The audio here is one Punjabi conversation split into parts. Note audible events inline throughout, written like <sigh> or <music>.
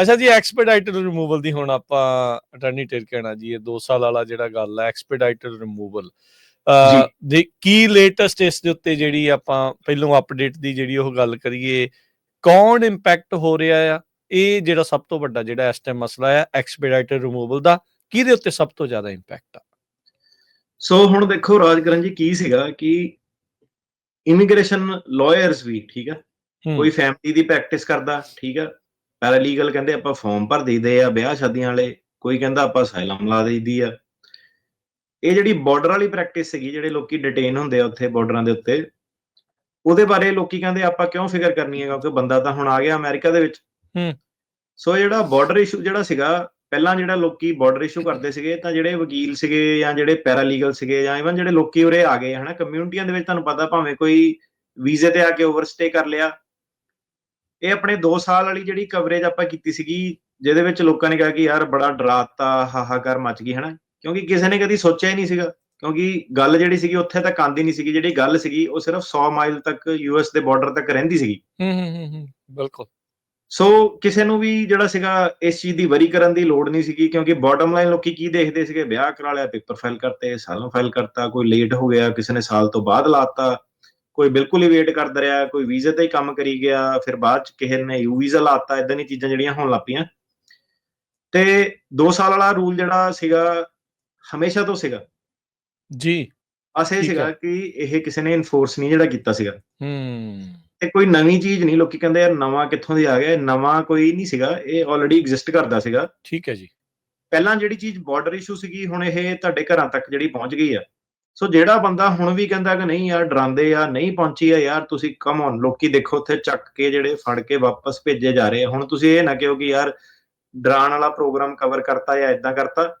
ਅੱਛਾ ਜੀ ਐਕਸਪੀਡਾਈਟਡ ਰਿਮੂਵਲ ਦੀ ਹੁਣ ਆਪਾਂ ਅਟਾਰਨੀ ਟਿਰਕਣਾ ਜੀ ਇਹ 2 ਸਾਲ ਵਾਲਾ ਜਿਹੜਾ ਗੱਲ ਹੈ ਐਕਸਪੀਡਾਈਟਡ ਰਿਮੂਵਲ। ਦੇ ਕੀ ਲੇਟੈਸਟ ਇਸ ਦੇ ਉੱਤੇ ਜਿਹੜੀ ਆਪਾਂ ਪਹਿਲੋਂ ਅਪਡੇਟ ਦੀ ਜਿਹੜੀ ਉਹ ਗੱਲ ਕਰੀਏ ਕੌਣ ਇੰਪੈਕਟ ਹੋ ਰਿਹਾ ਆ? ਇਹ ਜਿਹੜਾ ਸਭ ਤੋਂ ਵੱਡਾ ਜਿਹੜਾ ਇਸ ਟਾਈਮ ਮਸਲਾ ਆ ਐਕਸਪੀਡਾਈਟਡ ਰਿਮੂਵਲ ਦਾ ਕਿਹਦੇ ਉੱਤੇ ਸਭ ਤੋਂ ਜ਼ਿਆਦਾ ਇੰਪੈਕਟ ਆ? ਸੋ ਹੁਣ ਦੇਖੋ ਰਾਜਕਰਨ ਜੀ ਕੀ ਸੀਗਾ ਕਿ ਇਮੀਗ੍ਰੇਸ਼ਨ ਲਾਇਰਸ ਵੀ ਠੀਕ ਆ? ਕੋਈ ਫੈਮਿਲੀ ਦੀ ਪ੍ਰੈਕਟਿਸ ਕਰਦਾ ਠੀਕ ਆ? ਪੈਰਾਲੀਗਲ ਕਹਿੰਦੇ ਆਪਾਂ ਫਾਰਮ ਭਰ ਦੇਈਦੇ ਆ ਵਿਆਹ ਸ਼ਾਦੀਆਂ ਵਾਲੇ ਕੋਈ ਕਹਿੰਦਾ ਆਪਾਂ ਅਸਾਈਲਮ ਲਾ ਦੇਈਦੀ ਆ ਇਹ ਜਿਹੜੀ ਬਾਰਡਰ ਵਾਲੀ ਪ੍ਰੈਕਟਿਸ ਸੀਗੀ ਜਿਹੜੇ ਲੋਕੀ ਡਿਟੇਨ ਹੁੰਦੇ ਆ ਉੱਥੇ ਬਾਰਡਰਾਂ ਦੇ ਉੱਤੇ ਉਹਦੇ ਬਾਰੇ ਲੋਕੀ ਕਹਿੰਦੇ ਆਪਾਂ ਕਿਉਂ ਫਿਕਰ ਕਰਨੀ ਹੈ ਕਿਉਂਕਿ ਬੰਦਾ ਤਾਂ ਹੁਣ ਆ ਗਿਆ ਅਮਰੀਕਾ ਦੇ ਵਿੱਚ ਹੂੰ। ਸੋ ਜਿਹੜਾ ਬਾਰਡਰ ਇਸ਼ੂ ਜਿਹੜਾ ਸੀਗਾ ਪਹਿਲਾਂ ਜਿਹੜਾ ਲੋਕੀ ਬਾਰਡਰ ਇਸ਼ੂ ਕਰਦੇ ਸੀਗੇ ਤਾਂ ਜਿਹੜੇ ਵਕੀਲ ਸੀਗੇ ਜਾਂ ਜਿਹੜੇ ਪੈਰਾਲੀਗਲ ਸੀਗੇ ਜਾਂ ਇਵਨ ਜਿਹੜੇ ਲੋਕੀ ਉਰੇ ਆ ਗਏ ਹਨਾ ਕਮਿਊਨਿਟੀਆਂ ਦੇ ਵਿੱਚ ਤੁਹਾਨੂੰ ਪਤਾ ਭਾਵੇਂ ਕੋਈ ਵੀਜ਼ੇ ਤੇ ਆ ਕੇ ਓਵਰਸਟੇ ਕਰ ਲਿਆ ਇਹ ਆਪਣੇ 2 ਸਾਲ ਵਾਲੀ ਜਿਹੜੀ ਕਵਰੇਜ ਆਪਾਂ ਕੀਤੀ ਸੀਗੀ ਜਿਹਦੇ ਵਿੱਚ ਲੋਕਾਂ ਨੇ ਕਿਹਾ ਕਿ ਯਾਰ ਬੜਾ ਡਰਾਤਾ ਹਾਹਾਕਾਰ ਮਚ ਗਈ ਹਨਾ? ਕਿਉਂਕਿ ਕਿਸੇ ਨੇ ਕਦੀ ਸੋਚਿਆ ਹੀ ਨਹੀਂ ਸੀਗਾ। ਕਿਉਂਕਿ ਗੱਲ ਜਿਹੜੀ ਸੀਗੀ ਉੱਥੇ ਤੱਕ ਆਂਦੀ ਨਹੀਂ ਸੀਗੀ। ਜਿਹੜੀ ਗੱਲ ਸੀਗੀ ਉਹ ਸਿਰਫ 100 ਮਾਈਲ ਤੱਕ ਯੂਐਸ ਦੇ ਬਾਰਡਰ ਤੱਕ ਰਹਿੰਦੀ ਸੀਗੀ। ਹੂੰ ਹੂੰ ਹੂੰ ਹੂੰ ਬਿਲਕੁਲ। ਸੋ ਕਿਸੇ ਨੂੰ ਵੀ ਜਿਹੜਾ ਸੀਗਾ ਇਸ ਚੀਜ਼ ਦੀ ਵਰੀ ਕਰਨ ਦੀ ਲੋੜ ਨਹੀਂ ਸੀਗੀ ਕਿਉਂਕਿ ਬਾਟਮ ਲਾਈਨ ਲੋਕੀ ਕੀ ਦੇਖਦੇ ਸੀਗੇ? ਵਿਆਹ ਕਰਾ ਲਿਆ ਪੇਪਰ ਫਾਈਲ ਕਰਤੇ ਸਾਲੋਂ ਫਾਈਲ ਕਰਤਾ ਕੋਈ ਲੇਟ ਹੋ ਗਿਆ ਕਿਸੇ ਨੇ ਸਾਲ ਤੋਂ ਬਾਅਦ ਲਾਤਾ ਕੋਈ ਬਿਲਕੁਲ ਹੀ ਵੇਟ ਕਰਦਾ ਰਿਹਾ ਕੋਈ ਵੀਜ਼ੇ ਤੇ ਹੀ ਕੰਮ ਕਰੀ ਗਿਆ ਫਿਰ ਬਾਅਦ ਚ ਕਿਸੇ ਨੇ ਯੂ ਵੀਜ਼ਾ ਲਾਤਾ ਇਦਾਂ ਦੀਆਂ ਚੀਜ਼ਾਂ ਜਿਹੜੀਆਂ ਹੋਣ ਲੱਪੀਆਂ ਤੇ 2 ਸਾਲ ਵਾਲਾ ਰੂਲ ਜਿਹੜਾ ਸੀਗਾ ਹਮੇਸ਼ਾ ਤੋਂ ਸੀਗਾ। ਜੀ। ਅਸੇ ਸੀਗਾ। ਕਿ ਇਹ ਕਿਸੇ ਨੇ ਇਨਫੋਰਸ ਨਹੀਂ ਜਿਹੜਾ ਕੀਤਾ ਸੀਗਾ। ਹੂੰ। ਇਹ ਕੋਈ ਨਵੀਂ ਚੀਜ਼ ਨਹੀਂ ਲੋਕੀ ਕਹਿੰਦੇ ਯਾਰ ਨਵਾਂ ਕਿੱਥੋਂ ਦੀ ਆ ਗਿਆ ਨਵਾਂ ਕੋਈ ਨਹੀਂ ਸੀਗਾ ਇਹ ਆਲਰੇਡੀ ਐਗਜ਼ਿਸਟ ਕਰਦਾ ਸੀਗਾ। ਠੀਕ ਹੈ ਜੀ। ਪਹਿਲਾਂ ਜਿਹੜੀ ਚੀਜ਼ ਬਾਰਡਰ ਇਸ਼ੂ ਸੀਗੀ ਹੁਣ ਇਹ ਤੁਹਾਡੇ ਘਰਾਂ ਤੱਕ ਜਿਹੜੀ ਪਹੁੰਚ ਗਈ ਆ। ਸੋ ਜਿਹੜਾ ਬੰਦਾ ਹੁਣ ਵੀ ਕਹਿੰਦਾ ਕਿ ਨਹੀਂ ਯਾਰ ਡਰਾਉਂਦੇ ਆ, ਨਹੀਂ ਪਹੁੰਚੀ ਆ ਯਾਰ, ਤੁਸੀਂ ਕਮ ਔਨ ਲੋਕੀ ਦੇਖੋ ਉੱਥੇ ਚੱਕ ਕੇ ਜਿਹੜੇ ਫੜ ਕੇ ਵਾਪਸ ਭੇਜੇ ਜਾ ਰਹੇ ਆ। ਹੁਣ ਤੁਸੀਂ ਇਹ ਨਾ ਕਿਹੋ ਕਿ ਯਾਰ ਡਰਾਉਣ ਵਾਲਾ ਪ੍ਰੋਗਰਾਮ ਕਵਰ ਕਰਤਾ ਜਾਂ ਇਦਾਂ ਕਰਤਾ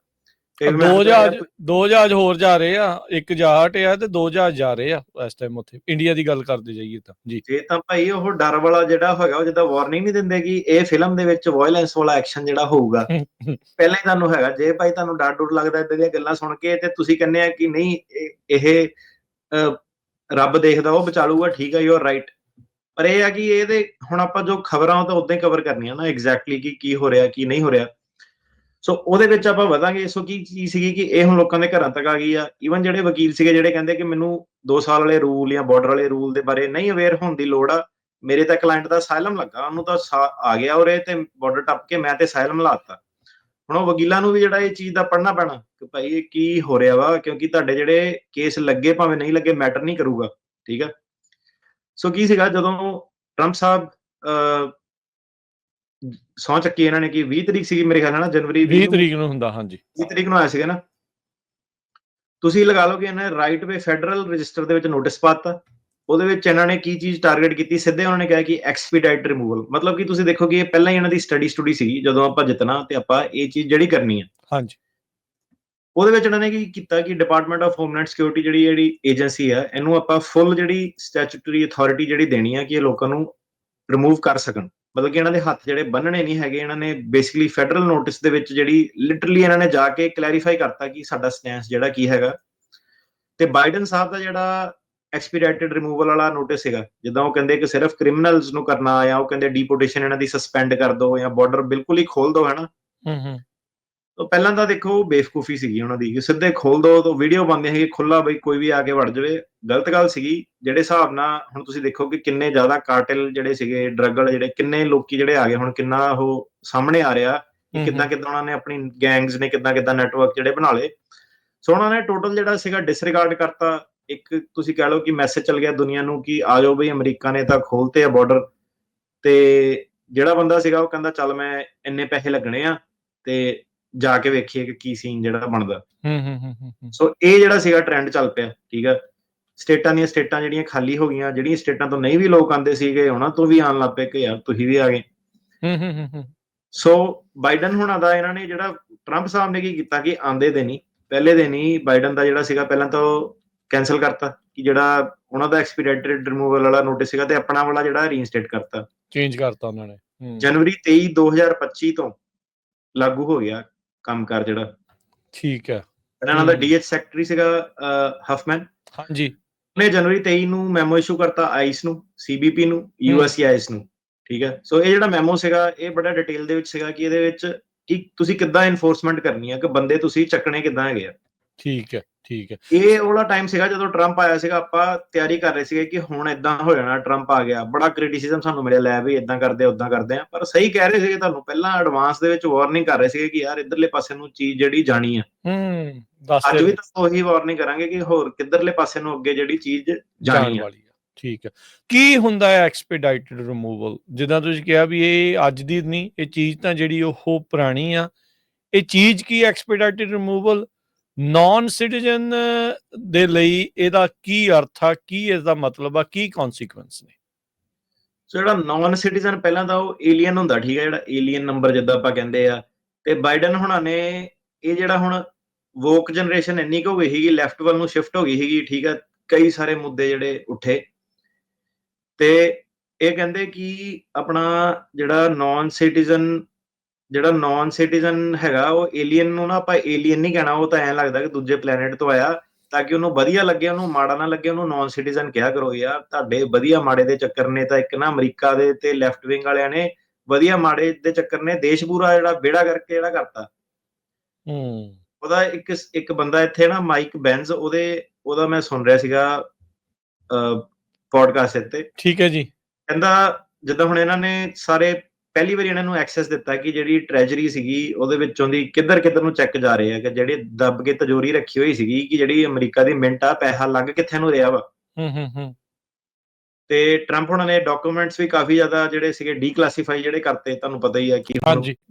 ਦੋ ਜਹਾਜ਼ ਦੋ ਜਹਾਜ਼ ਹੋਰ ਜਾ ਰਹੇ ਆ ਇੱਕ ਜਹਾਜ਼ ਆ ਤੇ ਦੋ ਜਹਾਜ਼ ਜਾ ਰਹੇ ਆ ਇਸ ਟਾਈਮ ਉੱਥੇ। ਇੰਡੀਆ ਦੀ ਗੱਲ ਕਰਦੇ ਜਾਈਏ ਤਾਂ ਜੀ। ਜੇ ਤਾਂ ਭਾਈ ਉਹ ਡਰ ਵਾਲਾ ਜਿਹੜਾ ਹੈਗਾ ਉਹ ਜਿੱਦਾਂ ਵਾਰਨਿੰਗ ਨਹੀਂ ਦਿੰਦੇ ਕਿ ਇਹ ਫਿਲਮ ਦੇ ਵਿੱਚ ਵਾਇਲੈਂਸ ਵਾਲਾ ਐਕਸ਼ਨ ਜਿਹੜਾ ਹੋਊਗਾ। ਪਹਿਲਾਂ ਹੀ ਤੁਹਾਨੂੰ ਹੈਗਾ ਜੇ ਭਾਈ ਤੁਹਾਨੂੰ ਡਰ ਡਰ ਲੱਗਦਾ ਇਦਾਂ ਦੀਆਂ ਗੱਲਾਂ ਸੁਣ ਕੇ ਤੇ ਤੁਸੀਂ ਕਹਿੰਦੇ ਆ ਕਿ ਨਹੀਂ ਇਹ- ਇਹ ਰੱਬ ਦੇਖਦਾ ਉਹ ਬਚਾਲੂਗਾ ਠੀਕ ਹੈ ਯੂ ਆਰ ਰਾਈਟ ਪਰ ਇਹ ਆ ਕਿ ਇਹਦੇ ਹੁਣ ਆਪਾਂ ਜੋ ਖਬਰਾਂ ਉਹ ਤਾਂ ਉਦਾਂ ਹੀ ਕਵਰ ਕਰਨੀਆਂ ਨਾ ਐਗਜ਼ੈਕਟਲੀ ਕਿ ਕੀ ਹੋ ਰਿਹਾ ਕੀ ਨਹੀਂ ਹੋ ਰਿਹਾ। ਸੋ ਉਹਦੇ ਵਿੱਚ ਆਪਾਂ ਵਧਾਂਗੇ। ਸੋ ਕੀ ਚੀਜ਼ ਸੀਗੀ ਕਿ ਇਹ ਹੁਣ ਲੋਕਾਂ ਦੇ ਘਰਾਂ ਤੱਕ ਆ ਗਈ ਆ। ਈਵਨ ਜਿਹੜੇ ਵਕੀਲ ਸੀਗੇ ਜਿਹੜੇ ਕਹਿੰਦੇ ਕਿ ਮੈਨੂੰ 2 ਸਾਲ ਵਾਲੇ ਰੂਲ ਜਾਂ ਬਾਰਡਰ ਵਾਲੇ ਰੂਲ ਦੇ ਬਾਰੇ ਨਹੀਂ ਅਵੇਅਰ ਹੋਣ ਦੀ ਲੋੜ ਆ, ਮੇਰੇ ਤਾਂ ਕਲਾਇੰਟ ਦਾ ਸਾਇਲਮ ਲੱਗਾ, ਉਹਨੂੰ ਤਾਂ ਆ ਗਿਆ ਉਰੇ ਤੇ ਬਾਰਡਰ ਟੱਪ ਕੇ ਮੈਂ ਤੇ ਸਾਇਲਮ ਲਾਤਾ ਹੁਣ ਉਹ ਵਕੀਲਾਂ ਨੂੰ ਵੀ ਜਿਹੜਾ ਇਹ ਚੀਜ਼ ਦਾ ਪੜਨਾ ਪੈਣਾ ਕਿ ਭਾਈ ਇਹ ਕੀ ਹੋ ਰਿਹਾ ਵਾ, ਕਿਉਂਕਿ ਤੁਹਾਡੇ ਜਿਹੜੇ ਕੇਸ ਲੱਗੇ ਭਾਵੇਂ ਨਹੀਂ ਲੱਗੇ ਮੈਟਰ ਨਹੀਂ ਕਰੂਗਾ। ਠੀਕ ਆ? ਸੋ ਕੀ ਸੀਗਾ? ਜਦੋਂ ਟਰੰਪ ਸਾਹਿਬ ਸਹੁੰ ਚੱਕੀ ਇਹਨਾਂ ਨੇ ਕਿ 20 ਤਰੀਕ ਸੀਗੀ ਮੇਰੇ ਖਿਆਲ ਨਾਲ ਜਨਵਰੀ 20 ਨੂੰ- ਤਰੀਕ ਨੂੰ ਹੁੰਦਾ ਹਾਂਜੀ। 20 ਤਰੀਕ ਨੂੰ ਆਇਆ ਸੀਗਾ ਨਾ। ਤੁਸੀਂ ਲਗਾ ਲਓ ਕਿ ਇਹਨਾਂ ਨੇ ਰਾਈਟ ਵੇ ਫੈਡਰਲ ਰਜਿਸਟਰ ਦੇ ਵਿੱਚ ਨੋਟਿਸ ਪਾਤਾ। ਉਹਦੇ ਵਿੱਚ ਇਹਨਾਂ ਨੇ ਕੀ ਚੀਜ਼ ਟਾਰਗੇਟ ਕੀਤੀ? ਸਿੱਧੇ ਉਹਨਾਂ ਨੇ ਕਿਹਾ ਕਿ ਐਕਸਪੀਡਾਈਟ ਰਿਮੂਵਲ ਮਤਲਬ ਕਿ ਤੁਸੀਂ ਦੇਖੋ ਕਿ ਇਹ ਪਹਿਲਾਂ ਹੀ ਇਹਨਾਂ ਦੀ ਸਟੱਡੀ ਸਟੱਡੀ ਸੀਗੀ ਜਦੋਂ ਆਪਾਂ ਜਿੱਤਣਾ ਤੇ ਆਪਾਂ ਇਹ ਚੀਜ਼ ਜਿਹੜੀ ਕਰਨੀ ਹੈ ਹਾਂਜੀ। ਉਹਦੇ ਵਿੱਚ ਇਹਨਾਂ ਨੇ ਕੀ ਕੀਤਾ ਕਿ ਡਿਪਾਰਟਮੈਂਟ ਆਫ ਹੋਮਲੈਂਡ ਸਿਕਿਉਰਿਟੀ ਜਿਹੜੀ ਜਿਹੜੀ ਏਜੰਸੀ ਹੈ ਇਹਨੂੰ ਆਪਾਂ ਫੁੱਲ ਜਿਹੜੀ ਸਟੈਚੂਟਰੀ ਅਥਾਰਟੀ ਜਿਹੜੀ ਦੇਣੀ ਹੈ ਕਿ ਇਹ ਲੋਕਾਂ ਨੂੰ ਰਿਮੂਵ ਕਰ ਸਕਣ। ਮਤਲਬ ਕਿ ਇਹਨਾਂ ਦੇ ਹੱਥ ਜਿਹੜੇ ਬੰਨਣੇ ਨਹੀਂ ਹੈਗੇ, ਇਹਨਾਂ ਨੇ ਬੇਸਿਕਲੀ ਫੈਡਰਲ ਨੋਟਿਸ ਦੇ ਵਿੱਚ ਜਿਹੜੀ ਲਿਟਰਲੀ ਇਹਨਾਂ ਨੇ ਜਾ ਕੇ ਕਲੈਰੀਫਾਈ ਕਰਤਾ ਕਿ ਸਾਡਾ ਸਟੈਂਸ ਜਿਹੜਾ ਕੀ ਹੈਗਾ। ਤੇ ਬਾਈਡਨ ਸਾਹਿਬ ਦਾ ਜਿਹੜਾ ਐਕਸਪੀਡਾਈਟਡ ਰਿਮੂਵਲ ਵਾਲਾ ਨੋਟਿਸ ਹੈਗਾ ਜਿੱਦਾਂ ਉਹ ਕਹਿੰਦੇ ਕਿ ਸਿਰਫ ਕ੍ਰਿਮੀਨਲਸ ਨੂੰ ਕਰਨਾ ਆ ਉਹ ਕਹਿੰਦੇ ਡੀਪੋਰਟੇਸ਼ਨ ਇਹਨਾਂ ਦੀ ਸਸਪੈਂਡ ਕਰ ਦਿਓ ਜਾਂ ਬਾਰਡਰ ਬਿਲਕੁਲ ਹੀ ਖੋਲ ਦਿਓ ਹੈਨਾ ਹੂੰ ਹੂੰ। ਤਾਂ ਪਹਿਲਾਂ ਤਾਂ ਦੇਖੋ ਬੇਵਕੂਫੀ ਸੀਗੀ ਉਹਨਾਂ ਦੀ ਸਿੱਧੇ ਖੋਲ ਦੋ ਤਾਂ ਵੀਡੀਓ ਬਣਦੇ ਸੀਗੇ ਖੁੱਲਾ ਬਈ ਕੋਈ ਵੀ ਆ ਕੇ ਵੜ ਜਾਵੇ। ਗਲਤ ਗੱਲ ਸੀਗੀ ਜਿਹੜੇ ਹਿਸਾਬ ਨਾਲ ਹੁਣ ਤੁਸੀਂ ਦੇਖੋ ਕਿ ਕਿੰਨੇ ਜ਼ਿਆਦਾ ਕਾਰਟਲ ਜਿਹੜੇ ਸੀਗੇ ਡਰੱਗ ਵਾਲੇ ਜਿਹੜੇ ਕਿੰਨੇ ਲੋਕੀ ਜਿਹੜੇ ਆ ਗਏ ਹੁਣ ਕਿੰਨਾ ਉਹ ਸਾਹਮਣੇ ਆ ਰਿਹਾ ਕਿ ਕਿੱਦਾਂ ਕਿੱਦਾਂ ਉਹਨਾਂ ਨੇ ਆਪਣੀ ਗੈਂਗਸ ਨੇ ਕਿੱਦਾਂ ਕਿੱਦਾਂ ਨੈਟਵਰਕ ਜਿਹੜੇ ਬਣਾ ਲਏ। ਸੋ ਉਹਨਾਂ ਨੇ ਟੋਟਲ ਜਿਹੜਾ ਸੀਗਾ ਡਿਸਰਿਗਾਰਡ ਕਰਤਾ। ਇੱਕ ਤੁਸੀਂ ਕਹਿ ਲਓ ਕਿ ਮੈਸੇਜ ਚੱਲ ਗਿਆ ਦੁਨੀਆ ਨੂੰ ਕਿ ਆ ਜਾਓ ਬਈ ਅਮਰੀਕਾ ਨੇ ਤਾਂ ਖੋਲਤੇ ਆ ਬਾਰਡਰ ਤੇ ਜਿਹੜਾ ਬੰਦਾ ਸੀਗਾ ਉਹ ਕਹਿੰਦਾ ਚੱਲ ਮੈਂ ਇੰਨੇ ਪੈਸੇ ਲੱਗਣੇ ਆ ਤੇ ਜਾ ਕੇ ਵੇਖੀਏ ਕਿ ਕੀ ਸੀਨ ਜਿਹੜਾ ਬਣਦਾ। ਹੂੰ ਹੂੰ ਹੂੰ ਹੂੰ, ਹੂੰ। ਸੋ ਇਹ ਜਿਹੜਾ ਸੀਗਾ ਟ੍ਰੈਂਡ ਚੱਲ ਪਿਆ ਠੀਕ ਆ? ਸਟੇਟਾਂ ਦੀਆਂ ਸਟੇਟਾਂ ਜਿਹੜੀਆਂ ਖਾਲੀ ਹੋ ਗਈਆਂ ਜਿਹੜੀਆਂ ਸਟੇਟਾਂ ਤੋਂ ਨਹੀਂ ਵੀ ਲੋਕ ਆਉਂਦੇ ਸੀਗੇ ਉਹਨਾਂ ਤੋਂ ਵੀ ਆਉਣ ਲੱਗ ਪਏ ਕਿ ਯਾਰ ਤੁਸੀਂ ਵੀ ਆ ਗਏ। ਹੂੰ ਹੂੰ ਹੂੰ ਹੂੰ। ਸੋ ਬਾਈਡਨ ਹੁਣਾਂ ਦਾ ਇਹਨਾਂ ਨੇ ਜਿਹੜਾ ਟਰੰਪ ਸਾਹਿਬ ਨੇ ਕੀ ਕੀਤਾ ਕਿ ਆਂਦੇ ਦੇ ਨਹੀਂ ਪਹਿਲੇ ਦਿਨ ਹੀ ਬਾਈਡਨ ਦਾ ਜਿਹੜਾ ਸੀਗਾ ਪਹਿਲਾਂ ਤਾਂ ਕੈਨਸਲ ਕਰਤਾ ਕਿ ਜਿਹੜਾ ਉਹਨਾਂ ਦਾ ਐਕਸਪੀਡਾਈਟਡ ਰਿਮੂਵਲ ਵਾਲਾ ਨੋਟਿਸ ਸੀਗਾ ਤੇ ਆਪਣਾ ਵਾਲਾ ਜਿਹੜਾ ਰੀਇਨਸਟੇਟ ਕਰਤਾ। ਚੇਂਜ ਕਰਤਾ ਉਹਨਾਂ ਨੇ ਹੂੰ। ਜਨਵਰੀ 23 2025 ਤੋਂ ਲਾਗੂ ਹੋ ਗਿਆ ਕੰਮਕਾਰ ਜਿਹੜਾ। ਠੀਕ ਹੈ। ਇਹਨਾਂ ਦਾ। ਡੀਐਚ ਸੈਕਟਰੀ ਸੀਗਾ ਹਫਮੈਨ ਹਾਂਜੀ। ਨੇ ਜਨਵਰੀ 23 ਨੂੰ ਮੈਮੋ ਇਸ਼ੂ ਕਰਤਾ ਆਈਸ ਨੂੰ ਸੀਬੀਪੀ ਨੂੰ ਯੂਐਸਸੀਆਈਐਸ ਨੂੰ। ਠੀਕ ਹੈ। ਸੋ ਇਹ ਜਿਹੜਾ ਮੈਮੋ ਸੀਗਾ ਇਹ ਬੜਾ ਡਿਟੇਲ ਦੇ ਵਿੱਚ ਸੀਗਾ ਕਿ ਇਹਦੇ ਵਿੱਚ ਕਿ ਤੁਸੀਂ ਕਿੱਦਾਂ ਇਨਫੋਰਸਮੈਂਟ ਕਰਨੀ ਹੈ ਕਿ ਬੰਦੇ ਤੁਸੀਂ ਚੱਕਣੇ ਕਿੱਦਾਂ ਹੈਗੇ ਆ। ਠੀਕ ਹੈ। ਠੀਕ ਹੈ। ਇਹ ਉਹਲਾ ਟਾਈਮ ਸੀਗਾ ਜਦੋਂ ਟਰੰਪ ਆਇਆ ਸੀਗਾ ਆਪਾਂ ਤਿਆਰੀ ਕਰ ਰਹੇ ਸੀਗੇ ਕਿ ਹੁਣ ਇਦਾਂ ਹੋ ਜਾਣਾ ਟਰੰਪ ਆ ਗਿਆ। ਬੜਾ ਕ੍ਰਿਟਿਸਿਜ਼ਮ ਸਾਨੂੰ ਮਿਲਿਆ ਲੈ ਵੀ ਇਦਾਂ ਕਰਦੇ ਉਦਾਂ ਕਰਦੇ ਆ। ਪਰ ਸਹੀ ਕਹਿ ਰਹੇ ਸੀਗੇ ਤੁਹਾਨੂੰ ਪਹਿਲਾਂ ਐਡਵਾਂਸ ਦੇ ਵਿੱਚ ਵਾਰਨਿੰਗ ਕਰ ਰਹੇ ਸੀਗੇ ਕਿ ਯਾਰ ਇਧਰਲੇ ਪਾਸੇ ਨੂੰ ਚੀਜ਼ ਜਿਹੜੀ ਜਾਣੀ ਆ। ਹੂੰ ਦੱਸ ਅੱਜ ਵੀ ਤਾਂ ਉਹੀ ਵਾਰਨਿੰਗ ਕਰਾਂਗੇ ਕਿ ਹੋਰ ਕਿੱਧਰਲੇ ਪਾਸੇ ਨੂੰ ਅੱਗੇ ਜਿਹੜੀ ਚੀਜ਼ ਜਾਣੀ ਆ। ਠੀਕ ਹੈ। ਕੀ ਹੁੰਦਾ ਹੈ ਐਕਸਪੀਡਾਈਟਡ ਰਿਮੂਵਲ ਜਿੱਦਾਂ ਤੁਸੀਂ ਕਿਹਾ ਵੀ ਇਹ ਅੱਜ ਦੀ ਨਹੀਂ ਇਹ ਚੀਜ਼ ਤਾਂ ਜਿਹੜੀ ਉਹ ਪੁਰਾਣੀ ਆ। ਇਹ ਚੀਜ਼ ਕੀ ਐਕਸਪੀਡਾਈਟਡ ਰਿਮੂਵਲ ਨਾਨ ਸਿਟੀਜ਼ਨ ਦੇ ਲਈ ਇਹਦਾ ਕੀ ਅਰਥ ਆ? ਕੀ ਇਸ ਦਾ ਮਤਲਬ ਆ? ਕੀ ਕਨਸੀਕੁਐਂਸ ਨੇ? ਜਿਹੜਾ ਨਾਨ ਸਿਟੀਜ਼ਨ ਪਹਿਲਾਂ ਤਾਂ ਉਹ ਏਲੀਅਨ ਹੁੰਦਾ, ਠੀਕ ਹੈ ਜਿਹੜਾ ਏਲੀਅਨ ਨੰਬਰ ਜਿੱਦਾਂ ਆਪਾਂ ਕਹਿੰਦੇ ਆ। ਤੇ ਬਾਈਡਨ ਹੁਣਾਂ ਨੇ ਇਹ ਜਿਹੜਾ ਹੁਣ ਵੋਕ ਜਨਰੇਸ਼ਨ ਇੰਨੀ ਕੁ ਹੋ ਗਈ ਸੀਗੀ ਲੈਫਟ ਵੱਲ ਨੂੰ ਸ਼ਿਫਟ ਹੋ ਗਈ ਸੀਗੀ, ਠੀਕ ਹੈ ਕਈ ਸਾਰੇ ਮੁੱਦੇ ਜਿਹੜੇ ਉੱਠੇ। ਤੇ ਇਹ ਕਹਿੰਦੇ ਕਿ ਆਪਣਾ ਜਿਹੜਾ ਨਾਨ ਸਿਟੀਜ਼ਨ ਜਿਹੜਾ ਨਾਨ ਸਿਟੀਜ਼ਨ ਹੈਗਾ ਉਹ ਏਲੀਅਨ ਨੂੰ ਨਾ ਆਪਾਂ ਏਲੀਅਨ ਨਹੀਂ ਕਹਿਣਾ ਉਹ ਤਾਂ ਐਂ ਲੱਗਦਾ ਕਿ ਦੂਜੇ ਪਲੈਨਟ ਤੋਂ ਆਇਆ ਤਾਂ ਕਿ ਉਹਨੂੰ ਵਧੀਆ ਲੱਗੇ ਉਹਨੂੰ ਮਾੜਾ ਨਾ ਲੱਗੇ ਉਹਨੂੰ ਨਾਨ ਸਿਟੀਜ਼ਨ ਕਿਹਾ ਕਰੋ ਯਾਰ ਤੁਹਾਡੇ ਵਧੀਆ ਮਾੜੇ ਦੇ ਚੱਕਰ ਨੇ ਤਾਂ ਇੱਕ ਨਾ ਅਮਰੀਕਾ ਦੇ ਤੇ ਲੈਫਟ ਵਿੰਗ ਵਾਲਿਆਂ ਨੇ ਵਧੀਆ ਮਾੜੇ ਦੇ ਚੱਕਰ ਨੇ ਦੇਸ਼ ਪੂਰਾ ਜਿਹੜਾ ਬੇੜਾ ਕਰਕੇ ਜਿਹੜਾ ਕਰਤਾ। ਹੂੰ। ਉਹਦਾ ਇੱਕ ਇੱਕ ਬੰਦਾ ਇੱਥੇ ਨਾ ਮਾਈਕ ਬੈਂਜ਼ ਉਹਦੇ ਉਹਦਾ ਮੈਂ ਸੁਣ ਰਿਹਾ ਸੀਗਾ ਪੋਡਕਾਸਟ ਇੱਥੇ। ਠੀਕ ਹੈ ਜੀ। ਕਹਿੰਦਾ ਜਿੱਦਾਂ ਹੁਣ ਇਹਨਾਂ ਨੇ ਸਾਰੇ ਪਹਿਲੀ ਵਾਰੀ ਇਹਨਾਂ ਨੂੰ ਐਕਸੈਸ ਦਿੱਤਾ ਕਿ ਜਿਹੜੀ ਟ੍ਰੈਜਰੀ ਸੀਗੀ ਉਹਦੇ ਵਿੱਚੋਂ ਦੀ ਕਿੱਧਰ ਕਿੱਧਰ ਨੂੰ ਚੈੱਕ ਜਾ ਰਹੇ ਆ ਕਿ ਜਿਹੜੇ ਦੱਬ ਕੇ ਤਜੋਰੀ ਰੱਖੀ ਹੋਈ ਸੀਗੀ ਕਿ ਜਿਹੜੀ ਅਮਰੀਕਾ ਦੀ ਮਿੰਟ ਆ ਪੈਸਾ ਲੱਗ ਕਿੱਥੇ ਨੂੰ ਰਿਹਾ ਵਾ। ਹੂੰ ਹੂੰ ਹੂੰ। ਤੇ ਟਰੰਪ ਉਹਨਾਂ ਨੇ ਡਾਕੂਮੈਂਟਸ ਵੀ ਕਾਫੀ ਜ਼ਿਆਦਾ ਜਿਹੜੇ ਸੀਗੇ ਡੀਕਲਾਸੀਫਾਈ ਜਿਹੜੇ ਕਰਤੇ ਤੁਹਾਨੂੰ ਪਤਾ ਹੀ ਹੈ ਕਿ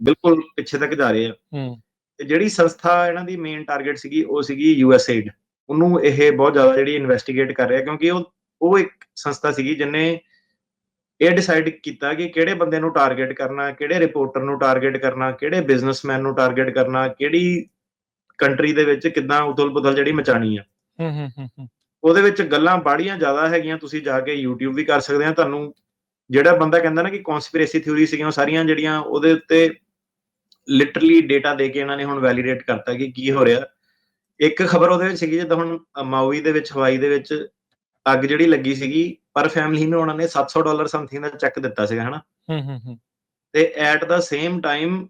ਬਿਲਕੁਲ ਪਿੱਛੇ ਤੱਕ ਜਾ ਰਹੇ ਆ। ਹੂੰ। ਤੇ ਜਿਹੜੀ ਸੰਸਥਾ ਇਹਨਾਂ ਦੀ ਮੇਨ ਟਾਰਗੇਟ ਸੀਗੀ ਉਹ ਸੀਗੀ ਯੂਐਸਏਡ ਉਹਨੂੰ ਇਹ ਬਹੁਤ ਜ਼ਿਆਦਾ ਜਿਹੜੀ ਇਨਵੈਸਟੀਗੇਟ ਕਰ ਰਿਹਾ ਕਿਉਂਕਿ ਉਹ ਉਹ ਇੱਕ ਸੰਸਥਾ ਸੀਗੀ ਜਿਨੇ ਇਹ ਡਿਸਾਈਡ ਕੀਤਾ ਕਿ ਕਿਹੜੇ ਬੰਦੇ ਨੂੰ ਟਾਰਗੇਟ ਕਰਨਾ ਕਿਹੜੇ ਰਿਪੋਰਟਰ ਨੂੰ ਟਾਰਗੇਟ ਕਰਨਾ ਕਿਹੜੇ ਬਿਜ਼ਨਸਮੈਨ ਨੂੰ ਟਾਰਗੇਟ ਕਰਨਾ ਕਿਹੜੀ ਕੰਟਰੀ ਦੇ ਵਿੱਚ ਕਿੱਦਾਂ ਉਥਲ-ਪੁਥਲ ਜਿਹੜੀ ਮਚਾਣੀ ਆ। ਹੂੰ ਹੂੰ ਹੂੰ ਉਹਦੇ ਵਿੱਚ ਗੱਲਾਂ ਬਾੜੀਆਂ ਜ਼ਿਆਦਾ ਹੈਗੀਆਂ ਤੁਸੀਂ ਜਾ ਕੇ YouTube ਵੀ ਕਰ ਸਕਦੇ ਆ। ਤੁਹਾਨੂੰ ਜਿਹੜਾ ਬੰਦਾ ਕਹਿੰਦਾ ਨਾ ਕਿ ਕਨਸਪੀਰੇਸੀ ਥਿਊਰੀ ਸੀਗੀਆਂ ਉਹ ਸਾਰੀਆਂ ਜਿਹੜੀਆਂ ਉਹਦੇ ਉੱਤੇ ਲਿਟਰਲੀ ਡੇਟਾ ਦੇ ਕੇ ਇਹਨਾਂ ਨੇ ਹੁਣ ਵੈਲੀਡੇਟ ਕਰਤਾ ਕਿ ਕੀ ਹੋ ਰਿਹਾ। ਇੱਕ ਖਬਰ ਉਹਦੇ ਵਿੱਚ ਸੀਗੀ ਜਿੱਦਾਂ ਹੁਣ ਮਾਊਈ ਦੇ ਵਿੱਚ ਹਵਾਈ ਦੇ ਵਿੱਚ ਅੱਗ ਜਿਹੜੀ ਲੱਗੀ ਸੀਗੀ ਪਰ ਫੈਮਿਲੀ ਨੂੰ ਉਹਨਾਂ ਨੇ 700 ਡਾਲਰ ਸਮਥਿੰਗ ਦਾ ਚੈੱਕ ਦਿੱਤਾ ਸੀਗਾ ਹਨਾ? ਹੂੰ ਹੂੰ ਹੂੰ। ਤੇ at the same time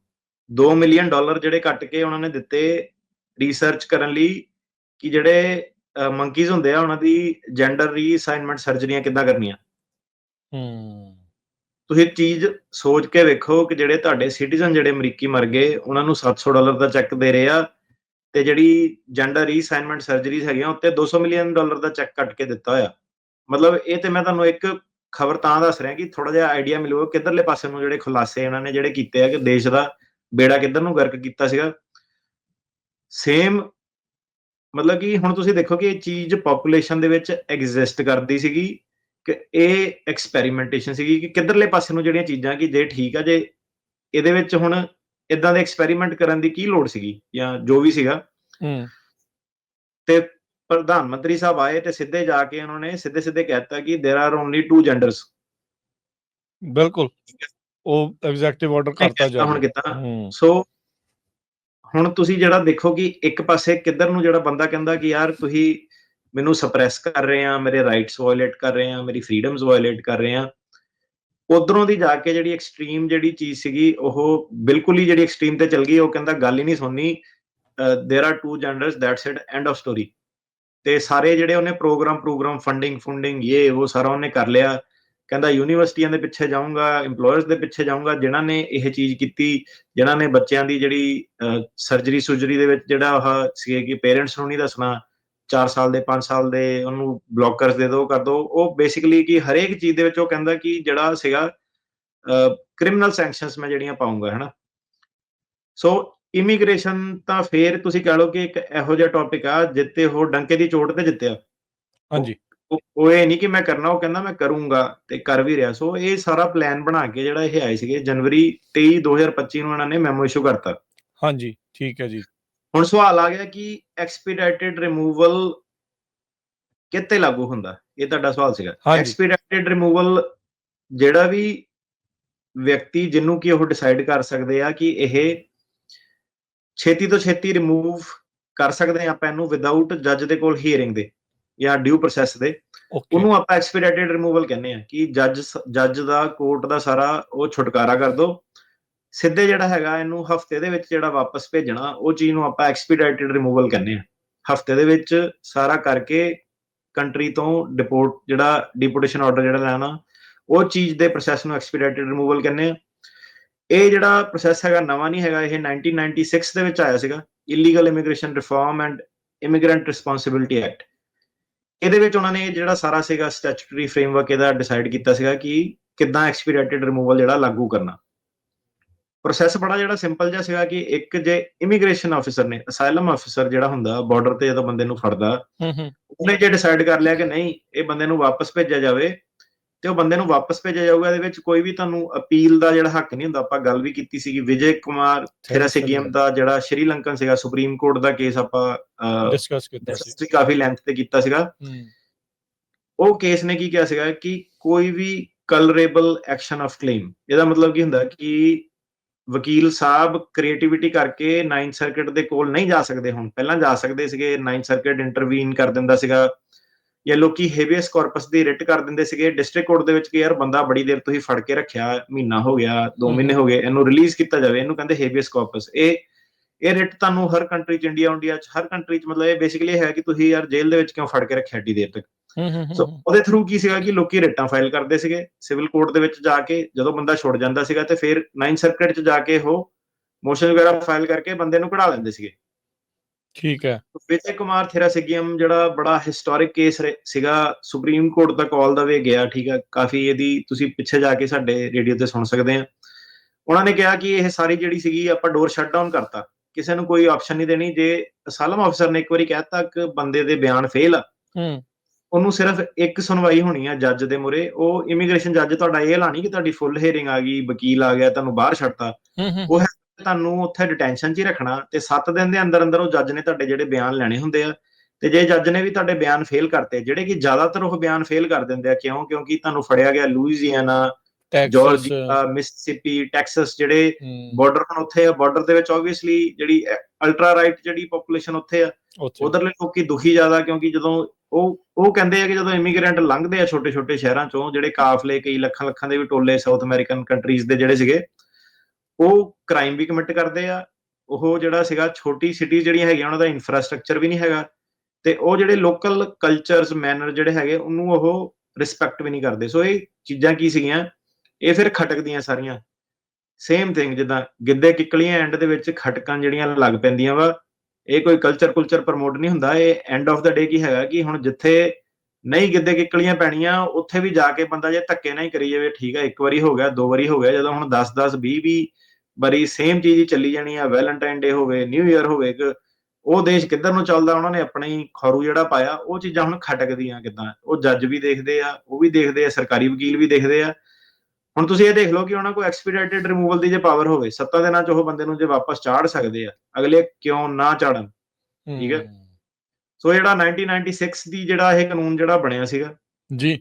2 million dollar ਜਿਹੜੇ ਕੱਟ ਕੇ ਉਹਨਾਂ ਨੇ ਦਿੱਤੇ ਰਿਸਰਚ ਕਰਨ ਲਈ ਕਿ ਜਿਹੜੇ ਮੰਕੀਜ਼ ਹੁੰਦੇ ਆ ਉਹਨਾਂ ਦੀ ਜੈਂਡਰ ਰੀਅਸਾਈਨਮੈਂਟ ਸਰਜਰੀਆਂ ਕਿੱਦਾਂ ਕਰਨੀਆਂ। ਹੂੰ। ਤੁਸੀਂ ਚੀਜ਼ ਸੋਚ ਕੇ ਵੇਖੋ ਕਿ ਜਿਹੜੇ ਤੁਹਾਡੇ ਸਿਟੀਜ਼ਨ ਜਿਹੜੇ ਅਮਰੀਕੀ ਮਰ ਗਏ ਉਹਨਾਂ ਨੂੰ 700 ਡਾਲਰ ਦਾ ਚੈੱਕ ਦੇ ਰਹੇ ਆ ਤੇ ਜਿਹੜੀ ਜੈਂਡਰ ਰੀਅਸਾਈਨਮੈਂਟ ਸਰਜਰੀਜ਼ ਹੈਗੀਆਂ, ਉੱਤੇ 200 ਮਿਲੀਅਨ ਡਾਲਰ ਦਾ ਚੈੱਕ ਕੱਟ ਕੇ ਦਿੱਤਾ ਹੋਇਆ। ਮਤਲਬ ਇਹ ਤੇ ਮੈਂ ਤੁਹਾਨੂੰ ਇੱਕ ਖਬਰ ਤਾਂ ਦੱਸ ਰਿਹਾ ਕਿ ਥੋੜਾ ਜਿਹਾ ਆਈਡੀਆ ਮਿਲੂਗਾ ਕਿੱਧਰਲੇ ਪਾਸੇ ਨੂੰ ਜਿਹੜੇ ਖੁਲਾਸੇ ਇਹਨਾਂ ਨੇ ਜਿਹੜੇ ਕੀਤੇ ਆ, ਕਿ ਦੇਸ਼ ਦਾ ਬੇੜਾ ਕਿੱਧਰ ਨੂੰ ਗਰਕ ਕੀਤਾ ਸੀਗਾ। ਸੇਮ ਮਤਲਬ ਕਿ ਹੁਣ ਤੁਸੀਂ ਦੇਖੋ ਕਿ ਇਹ ਚੀਜ਼ ਪੋਪੂਲੇਸ਼ਨ ਦੇ ਵਿੱਚ ਐਗਜ਼ਿਸਟ ਕਰਦੀ ਸੀਗੀ, ਕਿ ਇਹ ਐਕਸਪੈਰੀਮੈਂਟੇਸ਼ਨ ਸੀਗੀ, ਕਿ ਕਿੱਧਰਲੇ ਪਾਸੇ ਨੂੰ ਜਿਹੜੀਆਂ ਚੀਜ਼ਾਂ ਕਿ ਜੇ ਠੀਕ ਆ, ਜੇ ਇਹਦੇ ਵਿੱਚ ਹੁਣ ਇਦਾਂ ਦੇ ਐਕਸਪੈਰੀਮੈਂਟ ਕਰਨ ਦੀ ਕੀ ਲੋੜ ਸੀਗੀ ਜਾਂ ਜੋ ਵੀ ਸੀਗਾ? ਹੂੰ। ਤੇ ਪ੍ਰਧਾਨ ਮੰਤਰੀ ਸਾਹਿਬ ਆਏ ਤੇ ਸਿੱਧੇ ਜਾ ਕੇ ਉਹਨਾਂ ਨੇ ਸਿੱਧੇ ਸਿੱਧੇ ਦਿੱਤਾ ਕਿ there are only two genders ਬਿਲਕੁਲ। ਉਹ ਐਗਜ਼ੈਕਟਿਵ ਆਰਡਰ ਕਰਤਾ ਜਾ ਹੁਣ ਕੀਤਾ। ਸੋ ਹੁਣ ਤੁਸੀਂ ਜਿਹੜਾ ਦੇਖੋ ਕਿ ਇੱਕ ਪਾਸੇ ਕਿੱਧਰ ਨੂੰ ਜਿਹੜਾ ਬੰਦਾ ਕਹਿੰਦਾ ਕਿ ਯਾਰ ਤੁਸੀਂ ਮੈਨੂੰ ਸਪਰੈਸ ਕਰ ਰਹੇ ਆ ਮੇਰੇ ਰਾਈਟਸ ਵਾਇਲੇਟ ਕਰ ਰਹੇ ਆ ਮੇਰੀ ਫਰੀडम्स ਵਾਇਲੇਟ ਕਰ ਰਹੇ ਆ ਉਧਰੋਂ ਦੀ ਜਾ ਕੇ ਜਿਹੜੀ ਐਕਸਟ੍ਰੀਮ ਜਿਹੜੀ ਚੀਜ਼ ਸੀਗੀ ਉਹ ਬਿਲਕੁਲ ਹੀ ਜਿਹੜੀ ਐਕਸਟ੍ਰੀਮ ਤੇ ਚਲ ਗਈ ਉਹ ਕਹਿੰਦਾ ਗੱਲ ਹੀ ਨਹੀਂ ਸੁਣਨੀ there are two genders that's it end of story ਤੇ ਸਾਰੇ ਜਿਹੜੇ ਉਹਨੇ ਪ੍ਰੋਗਰਾਮ ਪ੍ਰੋਗਰਾਮ ਫੰਡਿੰਗ ਫੰਡਿੰਗ ਇਹ ਉਹ ਸਾਰਾ ਉਹਨੇ ਕਰ ਲਿਆ ਕਹਿੰਦਾ ਯੂਨੀਵਰਸਿਟੀਆਂ ਦੇ ਪਿੱਛੇ ਜਾਊਂਗਾ EMPLOYERS ਦੇ ਪਿੱਛੇ ਜਾਊਂਗਾ ਜਿਨ੍ਹਾਂ ਨੇ ਇਹ ਚੀਜ਼ ਕੀਤੀ ਜਿਨ੍ਹਾਂ ਨੇ ਬੱਚਿਆਂ ਦੀ ਜਿਹੜੀ ਸਰਜਰੀ ਸੁਜਰੀ ਦੇ ਵਿੱਚ ਜਿਹੜਾ ਉਹ ਸੀ ਕਿ ਪੇਰੈਂਟਸ ਨੂੰ ਨਹੀਂ ਦੱਸਣਾ 4 ਸਾਲ ਦੇ 5 ਸਾਲ ਦੇ ਉਹਨੂੰ ਬਲੌਕਰਸ ਦੇ ਦਿਓ ਕਰ ਦਿਓ। ਉਹ ਬੇਸਿਕਲੀ ਕਿ ਹਰੇਕ ਚੀਜ਼ ਦੇ ਵਿੱਚ ਉਹ ਕਹਿੰਦਾ ਕਿ ਜਿਹੜਾ ਸੀਗਾ ਕ੍ਰਿਮੀਨਲ ਸੈਂਕਸ਼ਨਸ ਮੈਂ ਜਿਹੜੀਆਂ ਪਾਉਂਗਾ ਹੈਨਾ। ਸੋ ਇਮੀਗ੍ਰੇਸ਼ਨ ਤਾਂ ਫੇਰ ਤੁਸੀਂ ਕਹ ਲਓ ਕਿ ਇੱਕ ਇਹੋ ਜਿਹਾ ਟੌਪਿਕ ਆ ਜਿੱਤੇ ਉਹ ਡੰਕੇ ਦੀ ਚੋਟ ਤੇ ਜਿੱਤਿਆ। ਹਾਂਜੀ। ਉਹ ਉਹ ਇਹ ਨਹੀਂ ਕਿ ਮੈਂ ਕਰਨਾ ਉਹ ਕਹਿੰਦਾ ਮੈਂ ਕਰੂੰਗਾ ਤੇ ਕਰ ਵੀ ਰਿਹਾ। ਸੋ ਇਹ ਸਾਰਾ ਪਲਾਨ ਬਣਾ ਕੇ ਜਿਹੜਾ ਇਹ ਆਏ ਸੀਗੇ ਜਨਵਰੀ 23 2025 ਨੂੰ ਇਹਨਾਂ ਨੇ ਮੈਮੋ ਇਸ਼ੂ ਕਰਤਾ। ਹਾਂਜੀ ਠੀਕ ਹੈ ਜੀ। ਹੁਣ ਸਵਾਲ ਆ ਗਿਆ ਕਿ ਐਕਸਪੀਡਾਈਟਡ ਰਿਮੂਵਲ ਕਿੱਥੇ ਲਾਗੂ ਹੁੰਦਾ? ਇਹ ਤੁਹਾਡਾ ਸਵਾਲ ਸੀਗਾ। ਐਕਸਪੀਡਾਈਟਡ ਰਿਮੂਵਲ ਜਿਹੜਾ ਵੀ ਵਿਅਕਤੀ ਜਿਹਨੂੰ ਕਿ ਉਹ ਡਿਸਾਈਡ ਕਰ ਸਕਦੇ ਆ ਕਿ ਇਹ ਛੇਤੀ ਤੋਂ ਛੇਤੀ ਰਿਮੂਵ ਕਰ ਸਕਦੇ ਆ ਆਪਾਂ ਇਹਨੂੰ ਵਿਦਆਊਟ ਜੱਜ ਦੇ ਕੋਲ ਹੀਅਰਿੰਗ ਦੇ ਜਾਂ ਡਿਊ ਪ੍ਰੋਸੈਸ ਦੇ ਉਹਨੂੰ ਆਪਾਂ ਐਕਸਪੀਡੀਟਡ ਰਿਮੂਵਲ ਕਹਿੰਦੇ ਆ ਕਿ ਜੱਜ ਜੱਜ ਦਾ ਕੋਰਟ ਦਾ ਸਾਰਾ ਉਹ ਛੁਟਕਾਰਾ ਕਰ ਦੋ ਸਿੱਧੇ ਜਿਹੜਾ ਹੈਗਾ, ਇਹਨੂੰ ਹਫ਼ਤੇ ਦੇ ਵਿੱਚ ਜਿਹੜਾ ਵਾਪਸ ਭੇਜਣਾ, ਉਹ ਚੀਜ਼ ਨੂੰ ਆਪਾਂ ਐਕਸਪੀਡੀਟਡ ਰਿਮੂਵਲ ਕਹਿੰਦੇ ਆ ਹਫ਼ਤੇ ਦੇ ਵਿੱਚ ਸਾਰਾ ਕਰਕੇ ਕੰਟਰੀ ਤੋਂ ਡਿਪੋਰਟ ਜਿਹੜਾ ਡਿਪੋਰਟੇਸ਼ਨ ਆਰਡਰ ਜਿਹੜਾ ਲੈਣਾ, ਉਹ ਚੀਜ਼ ਦੇ ਪ੍ਰੋਸੈਸ ਨੂੰ ਐਕਸਪੀਡੀਟਡ ਰਿਮੂਵਲ ਕਹਿੰਦੇ ਆ ਇਹ ਜਿਹੜਾ ਪ੍ਰੋਸੈਸ ਹੈਗਾ, ਨਵਾਂ ਨਹੀਂ ਹੈਗਾ, ਇਹ 1996 ਦੇ ਵਿੱਚ ਆਇਆ ਸੀਗਾ illegal immigration reform and immigrant responsibility act ਇਹਦੇ ਵਿੱਚ ਉਹਨਾਂ ਨੇ ਜਿਹੜਾ ਸਾਰਾ ਸੀਗਾ ਸਟੈਚੂਟਰੀ ਫਰੇਮਵਰਕ ਇਹਦਾ ਡਿਸਾਈਡ ਕੀਤਾ ਸੀਗਾ ਕਿ ਕਿੱਦਾਂ ਐਕਸਪੀਡੀਟਡ ਰਿਮੂਵਲ ਜਿਹੜਾ ਲਾਗੂ ਕਰਨਾ। ਪ੍ਰੋਸੈਸ ਬੜਾ ਜਿਹੜਾ ਸਿੰਪਲ ਜਿਹਾ ਸੀਗਾ ਕਿ ਇੱਕ ਜੇ ਇਮੀਗ੍ਰੇਸ਼ਨ ਆਫੀਸਰ ਨੇ ਅਸਾਈਲਮ ਆਫੀਸਰ ਜਿਹੜਾ ਹੁੰਦਾ ਬਾਰਡਰ ਤੇ ਜਦੋਂ ਬੰਦੇ ਨੂੰ ਫੜਦਾ ਹੂੰ ਹੂੰ। ਉਹਨੇ ਜੇ ਡਿਸਾਈਡ ਕਰ ਲਿਆ ਕਿ ਨਹੀਂ ਇਹ ਬੰਦੇ ਨੂੰ ਵਾਪਸ ਭੇਜਿਆ ਜਾਵੇ ਤੇ ਉਹ ਬੰਦੇ ਨੂੰ ਵਾਪਸ ਭੇਜਿਆ ਜਾਊਗਾ ਇਹਦੇ ਵਿੱਚ ਕੋਈ ਵੀ ਤੁਹਾਨੂੰ ਅਪੀਲ ਦਾ ਜਿਹੜਾ ਹੱਕ ਨਹੀਂ ਹੁੰਦਾ। ਆਪਾਂ ਗੱਲ ਵੀ ਕੀਤੀ ਸੀਗੀ ਵਿਜੇ ਕੁਮਾਰ ਥੇਰਾਸਿਗੀਅਮ ਦਾ ਜਿਹੜਾ ਸ਼੍ਰੀਲੰਕਨ ਸੀਗਾ ਸੁਪਰੀਮ ਕੋਰਟ ਦਾ ਕੇਸ ਆਪਾਂ ਡਿਸਕਸ ਕੀਤਾ ਸੀ। ਕਾਫੀ ਲੈਂਥ ਤੇ ਕੀਤਾ ਸੀਗਾ। ਹੂੰ। ਉਹ ਕੇਸ ਨੇ ਕੀ ਕਿਹਾ ਸੀਗਾ ਕਿ ਕੋਈ ਵੀ ਕਲਰੇਬਲ ਐਕਸ਼ਨ ਆਫ ਕਲੇਮ ਇਹਦਾ ਮਤਲਬ ਕੀ ਹੁੰਦਾ ਕਿ ਵਕੀਲ ਸਾਹਿਬ ਕ੍ਰੀਏਟੀਵਿਟੀ ਕਰਕੇ 9th ਸਰਕਟ ਦੇ ਕੋਲ ਨਹੀਂ ਜਾ ਸਕਦੇ ਹੁਣ। ਪਹਿਲਾਂ ਜਾ ਸਕਦੇ ਸੀਗੇ 9th ਸਰਕਟ ਇੰਟਰਵੀਨ ਕਰ ਦਿੰਦਾ ਸੀਗਾ। ਜਾਂ ਲੋਕੀ ਹੇਵੀਅਸ ਕਾਰਪਸ ਦੀ ਰਿਟ ਕਰ ਦਿੰਦੇ ਸੀਗੇ। ਡਿਸਟ੍ਰਿਕਟ ਕੋਰਟ ਦੇ ਵਿੱਚ ਕਿ ਯਾਰ ਬੰਦਾ ਬੜੀ ਦੇਰ ਤੁਸੀਂ ਫੜ ਕੇ ਰੱਖਿਆ ਮਹੀਨਾ ਹੋ ਗਿਆ 2 ਹਮ। ਮਹੀਨੇ ਹੋ ਗਏ ਇਹਨੂੰ ਰਿਲੀਜ਼ ਕੀਤਾ ਜਾਵੇ। ਇਹਨੂੰ ਕਹਿੰਦੇ ਹੇਵੀਅਸ ਕਾਰਪਸ ਇਹ ਇਹ ਰਿਟ ਤੁਹਾਨੂੰ ਹਰ ਕੰਟਰੀ ਚ ਇੰਡੀਆ ਇੰਡੀਆ ਚ ਹਰ ਕੰਟਰੀ ਚ ਮਤਲਬ ਇਹ ਬੇਸਿਕਲੀ ਹੈ ਕਿ ਤੁਸੀਂ ਯਾਰ ਜੇਲ੍ਹ ਦੇ ਵਿੱਚ ਕਿਉਂ ਫੜ ਕੇ ਰੱਖਿਆ ਏਡੀ ਦੇਰ ਤੱਕ? ਸੋ ਉਹਦੇ ਥਰੂ ਕੀ ਸੀਗਾ ਕਿ ਲੋਕੀ ਰਿਟਾਂ ਫਾਈਲ ਕਰਦੇ ਸੀਗੇ ਸਿਵਲ ਕੋਰਟ ਦੇ ਵਿੱਚ ਜਾ ਕੇ ਜਦੋਂ ਬੰਦਾ ਛੁੱਟ ਜਾਂਦਾ ਸੀਗਾ ਤੇ ਫਿਰ 9 ਸਰਕਟ 'ਚ ਜਾ ਕੇ ਉਹ ਮੋਸ਼ਨ ਵਗੈਰਾ ਫਾਈਲ ਕਰਕੇ ਬੰਦੇ ਨੂੰ ਕਢਾ ਲੈਂਦੇ ਸੀਗੇ। ਠੀਕ ਹੈ। ਵਿਜੇ ਕੁਮਾਰ ਥੇਰਾਸਿਗੀਅਮ ਜਿਹੜਾ ਬੜਾ ਹਿਸਟੋਰਿਕ ਕੇਸ ਸੀਗਾ ਸੁਪਰੀਮ ਕੋਰਟ ਤੱਕ ਆਲ ਦਾ ਵੇ ਗਿਆ ਠੀਕ ਹੈ ਕਾਫੀ ਇਹਦੀ ਤੁਸੀਂ ਪਿੱਛੇ ਜਾ ਕੇ ਸਾਡੇ ਰੇਡੀਓ ਤੇ ਸੁਣ ਸਕਦੇ ਆ। ਉਹਨਾਂ ਨੇ ਕਿਹਾ ਕਿ ਇਹ ਸਾਰੀ ਜਿਹੜੀ ਸੀਗੀ ਆਪਾਂ ਡੋਰ ਸ਼ਟ ਡਾਊਨ ਕਰਤਾ। ਕਿਸੇ ਨੂੰ ਕੋਈ ਆਪਸ਼ਨ ਨਹੀਂ ਦੇਣੀ। ਜੇ ਅਸਾਲਮ ਅਫਸਰ ਨੇ ਇੱਕ ਵਾਰੀ ਕਹਿਤਾ ਕਿ ਬੰਦੇ ਦੇ ਬਿਆਨ ਫੇਲ ਆ ਹੂੰ। ਉਹਨੂੰ ਸਿਰਫ ਇੱਕ ਸੁਣਵਾਈ ਹੋਣੀ ਆ ਜੱਜ ਦੇ ਮੁਰੇ ਉਹ ਇਮੀਗ੍ਰੇਸ਼ਨ ਜੱਜ ਤੁਹਾਡਾ ਇਹ ਲਾਣੀ ਕਿ ਤੁਹਾਡੀ ਫੁੱਲ ਹੀਅਰਿੰਗ ਆ ਗਈ ਵਕੀਲ ਆ ਗਿਆ ਤੁਹਾਨੂੰ ਬਾਹਰ ਛੱਡਤਾ। ਹੂੰ ਹੂੰ। ਤੁਹਾਨੂੰ ਉੱਥੇ ਡਿਟੈਂਸ਼ਨ 'ਚ ਹੀ ਰੱਖਣਾ ਤੇ 7 ਦਿਨ ਦੇ ਅੰਦਰ ਅੰਦਰ ਉਹ ਜੱਜ ਨੇ ਤੁਹਾਡੇ ਜਿਹੜੇ ਬਿਆਨ ਲੈਣੇ ਹੁੰਦੇ ਆ। ਤੇ ਜੇ ਜੱਜ ਨੇ ਵੀ ਤੁਹਾਡੇ ਬਿਆਨ ਫੇਲ ਕਰਤੇ ਜਿਹੜੇ ਕਿ ਜ਼ਿਆਦਾਤਰ ਉਹ ਬਿਆਨ ਫੇਲ ਕਰ ਦਿੰਦੇ ਆ ਕਿਉਂ? ਕਿਉਂਕਿ ਤੁਹਾਨੂੰ ਫੜਿਆ ਗਿਆ ਲੂਈਜ਼ੀਆਨਾ ਜਾਰਜੀਆ ਮਿਸਿਸਿਪੀ ਟੈਕਸਸ ਜਿਹੜੇ ਬਾਰਡਰ ਹੁਣ ਉੱਥੇ ਆ ਬਾਰਡਰ ਦੇ ਵਿੱਚ ਆਬਵੀਅਸਲੀ ਜਿਹੜੀ ਅਲਟਰਾ ਰਾਈਟ ਜਿਹੜੀ ਪੋਪੂਲੇਸ਼ਨ ਉੱਥੇ ਆ ਉਧਰਲੇ ਲੋਕੀ ਦੁਖੀ ਜ਼ਿਆਦਾ ਕਿਉਂਕਿ ਜਦੋਂ ਉਹ ਉਹ ਕਹਿੰਦੇ ਆ ਕਿ ਜਦੋਂ ਇਮੀਗ੍ਰੈਂਟ ਲੰਘਦੇ ਆ ਛੋਟੇ ਛੋਟੇ ਸ਼ਹਿਰਾਂ ਚੋਂ ਜਿਹੜੇ ਕਾਫਲੇ ਕਈ ਲੱਖਾਂ ਲੱਖਾਂ ਦੇ ਵੀ ਟੋਲੇ ਸਾਊਥ ਅਮਰੀਕਨ ਕੰਟਰੀਜ਼ ਦੇ ਜਿਹੜੇ ਸੀਗੇ ਉਹ ਕ੍ਰਾਈਮ ਵੀ ਕਮਿਟ ਕਰਦੇ ਆ ਉਹ ਜਿਹੜਾ ਸੀਗਾ ਛੋਟੀ ਸਿਟੀ ਜਿਹੜੀਆਂ ਹੈਗੀਆਂ ਉਹਨਾਂ ਦਾ ਇਨਫਰਾਸਟ੍ਰਕਚਰ ਵੀ ਨਹੀਂ ਹੈਗਾ ਤੇ ਉਹ ਜਿਹੜੇ ਲੋਕਲ ਕਲਚਰਸ ਮੈਨਰ ਜਿਹੜੇ ਹੈਗੇ ਉਹਨੂੰ ਉਹ ਰਿਸਪੈਕਟ ਵੀ ਨਹੀਂ ਕਰਦੇ। ਸੋ ਇਹ ਚੀਜ਼ਾਂ ਕੀ ਸੀਗੀਆਂ? ਇਹ ਫਿਰ ਖਟਕਦੀਆਂ ਸਾਰੀਆਂ। ਸੇਮ ਥਿੰਗ ਜਿੱਦਾਂ ਗਿੱਧੇ ਕਿੱਕਲੀਆਂ ਐਂਡ ਦੇ ਵਿੱਚ ਖਟਕਾਂ ਜਿਹੜੀਆਂ ਲੱਗ ਪੈਂਦੀਆਂ ਵਾ, ਇਹ ਕੋਈ ਕਲਚਰ ਕੁਲਚਰ ਪ੍ਰਮੋਟ ਨਹੀਂ ਹੁੰਦਾ। ਇਹ ਐਂਡ ਆਫ ਦਾ ਡੇ ਕੀ ਹੈਗਾ ਕਿ ਹੁਣ ਜਿੱਥੇ ਨਹੀਂ ਗਿੱਧੇ ਕਿੱਕਲੀਆਂ ਪੈਣੀਆਂ, ਉੱਥੇ ਵੀ ਜਾ ਕੇ ਬੰਦਾ ਜੇ ਧੱਕੇ ਨਾ ਹੀ ਕਰੀ ਜਾਵੇ, ਠੀਕ ਹੈ ਇੱਕ ਵਾਰੀ ਹੋ ਗਿਆ, ਦੋ ਵਾਰੀ ਹੋ ਗਿਆ, ਜਦੋਂ ਹੁਣ 10 10 20 20 ਵਾਰੀ ਸੇਮ ਚੀਜ਼ ਹੀ ਚੱਲੀ ਜਾਣੀ ਆ ਵੈਲੈਂਟਾਈਨ ਡੇ ਹੋਵੇ ਨਿਊ ਇਅਰ ਹੋਵੇ ਉਹ ਦੇਸ਼ ਕਿੱਧਰ ਨੂੰ ਚੱਲਦਾ, ਉਹਨਾਂ ਨੇ ਆਪਣਾ ਹੀ ਖਰੂ ਜਿਹੜਾ ਪਾਇਆ, ਉਹ ਚੀਜ਼ਾਂ ਹੁਣ ਖਟਕਦੀਆਂ ਕਿਦਾਂ, ਉਹ ਜੱਜ ਵੀ ਦੇਖਦੇ ਆ, ਉਹ ਵੀ ਦੇਖਦੇ ਆ, ਸਰਕਾਰੀ ਵਕੀਲ ਵੀ ਦੇਖਦੇ ਆ ਹੁਣ ਤੁਸੀਂ ਇਹ ਦੇਖ ਲਓ ਕਿ ਉਹਨਾਂ ਕੋਲ ਐਕਸਪੀਡੀਟਡ ਰਿਮੂਵਲ ਦੀ ਜੇ ਪਾਵਰ ਹੋਵੇ ਸੱਤਾਂ ਦਿਨਾਂ ਚ ਉਹ ਬੰਦੇ ਨੂੰ ਜੇ ਵਾਪਸ ਚਾੜ ਸਕਦੇ ਆ ਅਗਲੇ ਕਿਉਂ ਨਾ ਚਾੜਨ? ਠੀਕ ਹੈ। ਸੋ ਜਿਹੜਾ 1996 ਦੀ ਜਿਹੜਾ ਇਹ ਕਾਨੂੰਨ ਜਿਹੜਾ ਬਣਿਆ ਸੀਗਾ। ਜੀ।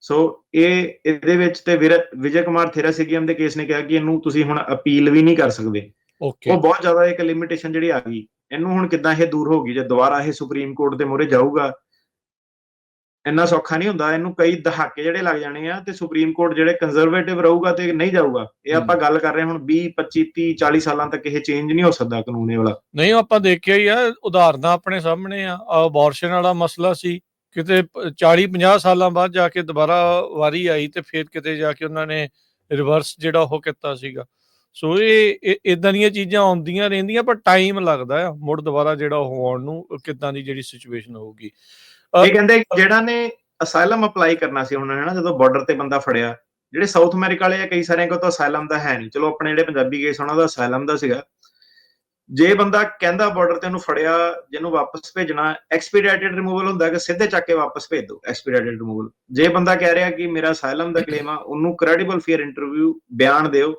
ਸੋ ਇਹ ਇਹਦੇ ਵਿੱਚ ਤੇ ਵਿਜੇ ਕੁਮਾਰ ਥੇਰਾਸਿਗੀਅਮ ਦੇ ਕੇਸ ਨੇ ਕਿਹਾ ਕਿ ਇਹਨੂੰ ਤੁਸੀਂ ਹੁਣ ਅਪੀਲ ਵੀ ਨਹੀਂ ਕਰ ਸਕਦੇ। ਓਕੇ। ਉਹ ਬਹੁਤ ਜ਼ਿਆਦਾ ਇੱਕ ਲਿਮਿਟੇਸ਼ਨ ਜਿਹੜੀ ਆ ਗਈ। ਇਹਨੂੰ ਹੁਣ ਕਿੱਦਾਂ ਇਹ ਦੂਰ ਹੋਗੀ ਜੇ ਦੁਬਾਰਾ ਇਹ ਸੁਪਰੀਮ ਕੋਰਟ ਦੇ ਮੋਹਰੇ ਜਾਊਗਾ ਇੰਨਾ ਸੌਖਾ ਨਹੀਂ ਹੁੰਦਾ ਇਹਨੂੰ ਕਈ ਦਹਾਕੇ ਜਿਹੜੇ ਲੱਗ ਜਾਣੇ ਆ ਤੇ ਸੁਪਰੀਮ ਕੋਰਟ ਜਿਹੜੇ ਕੰਜ਼ਰਵੇਟਿਵ ਰਹੂਗਾ ਤੇ ਨਹੀਂ ਜਾਊਗਾ। ਇਹ ਆਪਾਂ ਗੱਲ ਕਰ ਰਹੇ ਹੁਣ 20 25 30 40 ਸਾਲਾਂ ਤੱਕ ਇਹ ਚੇਂਜ ਨਹੀਂ ਹੋ ਸਕਦਾ ਕਾਨੂੰਨ ਇਹ ਵਾਲਾ। ਨਹੀਂ ਆਪਾਂ ਦੇਖਿਆ ਹੀ ਆ ਉਦਾਹਰਨਾਂ ਆਪਣੇ ਸਾਹਮਣੇ ਆ ਅਬੋਰਸ਼ਨ ਵਾਲਾ ਮਸਲਾ ਸੀ ਕਿਤੇ 40 50 ਸਾਲਾਂ ਬਾਅਦ ਜਾ ਕੇ ਦੁਬਾਰਾ ਵਾਰੀ ਆਈ ਤੇ ਫਿਰ ਕਿਤੇ ਜਾ ਕੇ ਉਹਨਾਂ ਨੇ ਰਿਵਰਸ ਜਿਹੜਾ ਉਹ ਕੀਤਾ ਸੀਗਾ। ਸੋ ਇਹ ਇਦਾਂ ਦੀਆਂ ਚੀਜ਼ਾਂ ਆਉਂਦੀਆਂ ਰਹਿੰਦੀਆਂ ਪਰ ਟਾਈਮ ਲੱਗਦਾ ਆ ਮੁੜ ਦੁਬਾਰਾ ਜਿਹੜਾ ਉਹ ਆਉਣ ਨੂੰ ਕਿੱਦਾਂ ਦੀ ਜਿਹੜੀ ਸਿਚੁਏਸ਼ਨ ਹੋਊਗੀ। ਇਹ ਕਹਿੰਦੇ ਜਿਹੜਾ ਨੇ ਅਸਾਈਲਮ ਅਪਲਾਈ ਕਰਨਾ ਸੀ, ਉਹਨਾਂ ਨੇ ਨਾ ਜਦੋਂ ਬਾਰਡਰ ਤੇ ਬੰਦਾ ਫੜਿਆ, ਜਿਹੜੇ ਸਾਊਥ ਅਮਰੀਕਾ ਵਾਲੇ ਆ, ਕਈ ਸਾਰਿਆਂ ਕੋਲ ਤਾਂ ਅਸਾਈਲਮ ਦਾ ਹੈ ਨਹੀਂ। ਚਲੋ, ਆਪਣੇ ਜਿਹੜੇ ਪੰਜਾਬੀ ਕੇਸ ਉਹਨਾਂ ਦਾ ਅਸਾਈਲਮ ਦਾ ਸੀਗਾ। ਜੇ ਬੰਦਾ ਕਹਿੰਦਾ ਬਾਰਡਰ ਤੇ ਉਹਨੂੰ ਫੜਿਆ, ਜਿਹਨੂੰ ਵਾਪਸ ਭੇਜਣਾ ਐਕਸਪੀਡੀਟਡ ਰਿਮੂਵਲ ਹੁੰਦਾ ਕਿ ਸਿੱਧੇ ਚੱਕ ਕੇ ਵਾਪਸ ਭੇਜ ਦਿਓ ਐਕਸਪੀਡੀਟਡ ਰਿਮੂਵਲ ਜੇ ਬੰਦਾ ਕਹਿ ਰਿਹਾ ਕਿ ਮੇਰਾ ਅਸਾਈਲਮ ਦਾ ਕਲੇਮ ਆ, ਉਹਨੂੰ ਕ੍ਰੈਡੀਬਲ ਫੇਅਰ ਇੰਟਰਵਿਊ ਬਿਆਨ ਦਿਓ,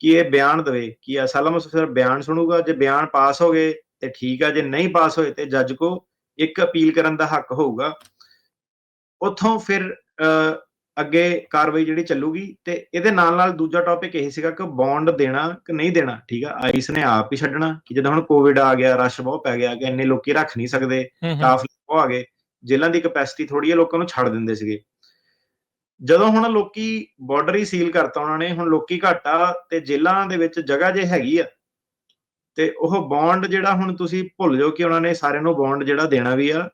ਕਿ ਇਹ ਬਿਆਨ ਦਵੇ, ਕਿ ਅਸਾਈਲਮ ਅਫਸਰ ਬਿਆਨ ਸੁਣੂਗਾ। ਜੇ ਬਿਆਨ ਪਾਸ ਹੋ ਗਏ, ਤੇ ਠੀਕ ਆ, ਜੇ ਨਹੀਂ ਪਾਸ ਹੋਏ, ਤੇ ਜੱਜ ਕੋ ਇੱਕ ਅਪੀਲ ਕਰਨ ਦਾ ਹੱਕ ਹੋਊਗਾ ਉਥੋਂ ਫਿਰ ਅੱਗੇ ਕਾਰਵਾਈ ਜਿਹੜੀ ਚੱਲੂਗੀ ਤੇ ਇਹਦੇ ਨਾਲ ਨਾਲ ਦੂਜਾ ਟੌਪਿਕ ਇਹ ਸੀਗਾ ਕਿ ਬੌਂਡ ਦੇਣਾ ਕਿ ਨਹੀਂ ਦੇਣਾ ਠੀਕ ਆ? ਆਈਸ ਨੇ ਆਪ ਹੀ ਛੱਡਣਾ ਕਿ ਜਦੋਂ ਹੁਣ ਕੋਵਿਡ ਆ ਗਿਆ ਰਸ਼ ਬਹੁਤ ਪੈ ਗਿਆ ਕਿ ਇੰਨੇ ਲੋਕੀ ਰੱਖ ਨਹੀਂ ਸਕਦੇ ਕਾਫੀ ਉਹ ਆ ਗਏ ਜੇਲ੍ਹਾਂ ਦੀ ਕਪੈਸਿਟੀ ਥੋੜੀ ਹੈ ਲੋਕਾਂ ਨੂੰ ਛੱਡ ਦਿੰਦੇ ਸੀਗੇ। ਜਦੋਂ ਹੁਣ ਲੋਕੀ ਬਾਰਡਰ ਹੀ ਸੀਲ ਕਰਤਾ ਉਹਨਾਂ ਨੇ ਹੁਣ ਲੋਕੀ ਘੱਟ ਤੇ ਜੇਲ੍ਹਾਂ ਦੇ ਵਿੱਚ ਜਗ੍ਹਾ ਜੇ ਹੈਗੀ ਆ ਤੇ ਉਹ ਬੌਂਡ ਜਿਹੜਾ ਹੁਣ ਤੁਸੀਂ ਭੁੱਲ ਜਾਓ ਕਿ ਉਹਨਾਂ ਨੇ ਸਾਰਿਆਂ ਨੂੰ ਬੌਂਡ ਜਿਹੜਾ ਦੇਣਾ ਵੀ ਆ।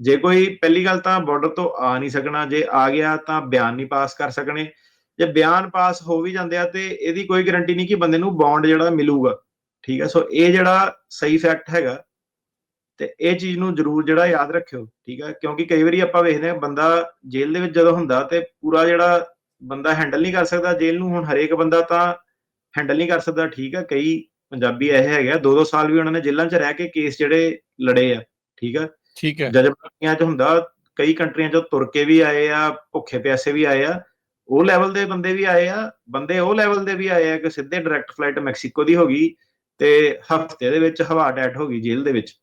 ਜੇ ਕੋਈ ਪਹਿਲੀ ਗੱਲ ਤਾਂ ਬਾਰਡਰ ਤੋਂ ਆ ਨਹੀਂ ਸਕਣਾ, ਜੇ ਆ ਗਿਆ ਤਾਂ ਬਿਆਨ ਨਹੀਂ ਪਾਸ ਕਰ ਸਕਣੇ। ਜੇ ਬਿਆਨ ਪਾਸ ਹੋ ਵੀ ਜਾਂਦੇ ਆ ਤੇ ਇਹਦੀ ਕੋਈ ਗਾਰੰਟੀ ਨਹੀਂ ਕਿ ਬੰਦੇ ਨੂੰ ਬੌਂਡ ਜਿਹੜਾ ਮਿਲੂਗਾ। ਠੀਕ ਹੈ ਸੋ ਇਹ ਜਿਹੜਾ ਸਹੀ ਫੈਕਟ ਹੈਗਾ, ਤੇ ਇਹ ਚੀਜ਼ ਨੂੰ ਜ਼ਰੂਰ ਜਿਹੜਾ ਯਾਦ ਰੱਖਿਓ, ਠੀਕ ਹੈ ਕਿਉਂਕਿ ਕਈ ਵਾਰੀ ਆਪਾਂ ਵੇਖਦੇ ਹਾਂ ਬੰਦਾ ਜੇਲ੍ਹ ਦੇ ਵਿੱਚ ਜਦੋਂ ਹੁੰਦਾ ਤੇ ਪੂਰਾ ਜਿਹੜਾ ਬੰਦਾ ਹੈਂਡਲ ਨਹੀਂ ਕਰ ਸਕਦਾ, ਜੇਲ੍ਹ ਨੂੰ ਹੁਣ ਹਰੇਕ ਬੰਦਾ ਤਾਂ ਹੈਂਡਲ ਨਹੀਂ ਕਰ ਸਕਦਾ, ਠੀਕ ਹੈ ਕਈ ਪੰਜਾਬੀ ਇਹ ਹੈਗੇ ਆ ਦੋ ਦੋ ਸਾਲ ਵੀ ਉਹਨਾਂ ਨੇ ਜੇਲ੍ਹਾਂ 'ਚ ਰਹਿ ਕੇ ਕੇਸ ਜਿਹੜੇ ਲੜੇ ਆ ਠੀਕ ਹੈ ਠੀਕ ਹੈ। ਜਜਮੈਂਟੀਆਂ 'ਚ ਹੁੰਦਾ ਕਈ ਕੰਟਰੀਆਂ 'ਚੋਂ ਤੁਰ ਕੇ ਵੀ ਆਏ ਆ ਭੁੱਖੇ ਪਿਆਸੇ ਵੀ ਆਏ ਆ ਉਹ ਲੈਵਲ ਦੇ ਬੰਦੇ ਵੀ ਆਏ ਆ ਬੰਦੇ ਉਹ ਲੈਵਲ ਦੇ ਵੀ ਆਏ ਆ ਕਿ ਸਿੱਧੇ ਡਾਇਰੈਕਟ ਫਲਾਈਟ ਮੈਕਸੀਕੋ ਦੀ ਹੋ ਗਈ ਤੇ ਹਫ਼ਤੇ ਦੇ ਵਿੱਚ ਹਵਾ ਅਟੈਕ ਹੋ ਗਈ ਜੇਲ੍ਹ ਦੇ ਵਿੱਚ।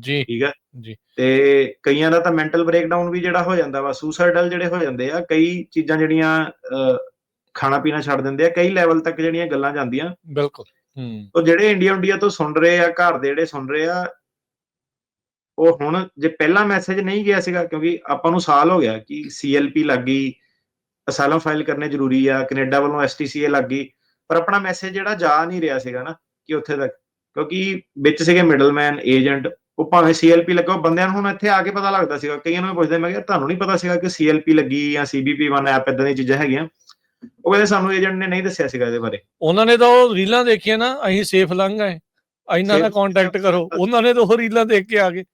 ਜੀ। ਠੀਕ ਹੈ ਜੀ। ਤੇ ਕਈਆਂ ਦਾ ਤਾਂ ਮੈਂਟਲ ਬ੍ਰੇਕਡਾਊਨ ਵੀ ਜਿਹੜਾ ਹੋ ਜਾਂਦਾ ਵਾ ਸੁਸਾਈਡਲ ਜਿਹੜੇ ਹੋ ਜਾਂਦੇ ਆ ਕਈ ਚੀਜ਼ਾਂ ਜਿਹੜੀਆਂ ਖਾਣਾ ਪੀਣਾ ਛੱਡ ਦਿੰਦੇ ਆ ਕਈ ਲੈਵਲ ਤੱਕ ਜਿਹੜੀਆਂ ਗੱਲਾਂ ਜਾਂਦੀਆਂ। ਬਿਲਕੁਲ। ਉਹ ਜਿਹੜੇ ਇੰਡੀਆ ਇੰਡੀਆ ਤੋਂ ਸੁਣ ਰਹੇ ਆ, ਘਰ ਦੇ ਜਿਹੜੇ ਸੁਣ ਰਹੇ ਆ, ਉਹ ਹੁਣ ਜੇ ਪਹਿਲਾ ਮੈਸੇਜ ਨਹੀਂ ਗਿਆ ਸੀਗਾ, ਕਿਉਂਕਿ ਆਪਾਂ ਨੂੰ ਸਾਲ ਹੋ ਗਿਆ ਕਿ ਸੀਐਲਪੀ ਲੱਗ ਗਈ ਅਸਾਲਮ ਫਾਈਲ ਕਰਨੇ ਜ਼ਰੂਰੀ ਆ, ਕੈਨੇਡਾ ਵੱਲੋਂ ਐਸਟੀਸੀਏ ਲੱਗ ਗਈ, ਪਰ ਆਪਣਾ ਮੈਸੇਜ ਜਿਹੜਾ ਜਾ ਨਹੀਂ ਰਿਹਾ ਸੀਗਾ ਨਾ, ਕਿ ਉੱਥੇ ਤੱਕ, ਕਿਉਂਕਿ ਵਿੱਚ ਸੀਗੇ ਮਿਡਲਮੈਨ ਏਜੰਟ ਉਹ ਭਾਵੇਂ ਸੀਐਲਪੀ ਲੱਗਾ, ਉਹ ਬੰਦਿਆਂ ਨੂੰ ਹੁਣ ਇੱਥੇ ਆ ਕੇ ਪਤਾ ਲੱਗਦਾ ਸੀਗਾ, ਕਈਆਂ ਨੂੰ ਪੁੱਛਦੇ, ਮੈਂ ਕਿਹਾ ਤੁਹਾਨੂੰ ਨਹੀਂ ਪਤਾ ਸੀਗਾ ਕਿ ਸੀਐਲਪੀ ਲੱਗੀ ਜਾਂ ਸੀਬੀਪੀ 1 ਐਪ ਇਦਾਂ ਦੀਆਂ ਚੀਜ਼ਾਂ ਹੈਗੀਆਂ। ਉਹ ਕਹਿੰਦੇ ਸਾਨੂੰ ਏਜੰਟ ਨੇ ਨਹੀਂ ਦੱਸਿਆ ਸੀਗਾ ਇਹਦੇ ਬਾਰੇ। ਉਹਨਾਂ ਨੇ ਤਾਂ ਉਹ ਰੀਲਾਂ ਦੇਖੀਆਂ ਨਾ ਅਸੀਂ ਸੇਫ ਲੰਘ ਗਏ। ਇਹਨਾਂ ਨਾਲ Safe- ਕੰਟੈਕਟ ਕਰੋ। ਉਹਨਾਂ ਨੇ ਤਾਂ ਉਹ ਰੀਲਾਂ ਦੇਖ ਕੇ ਆ ਗਏ।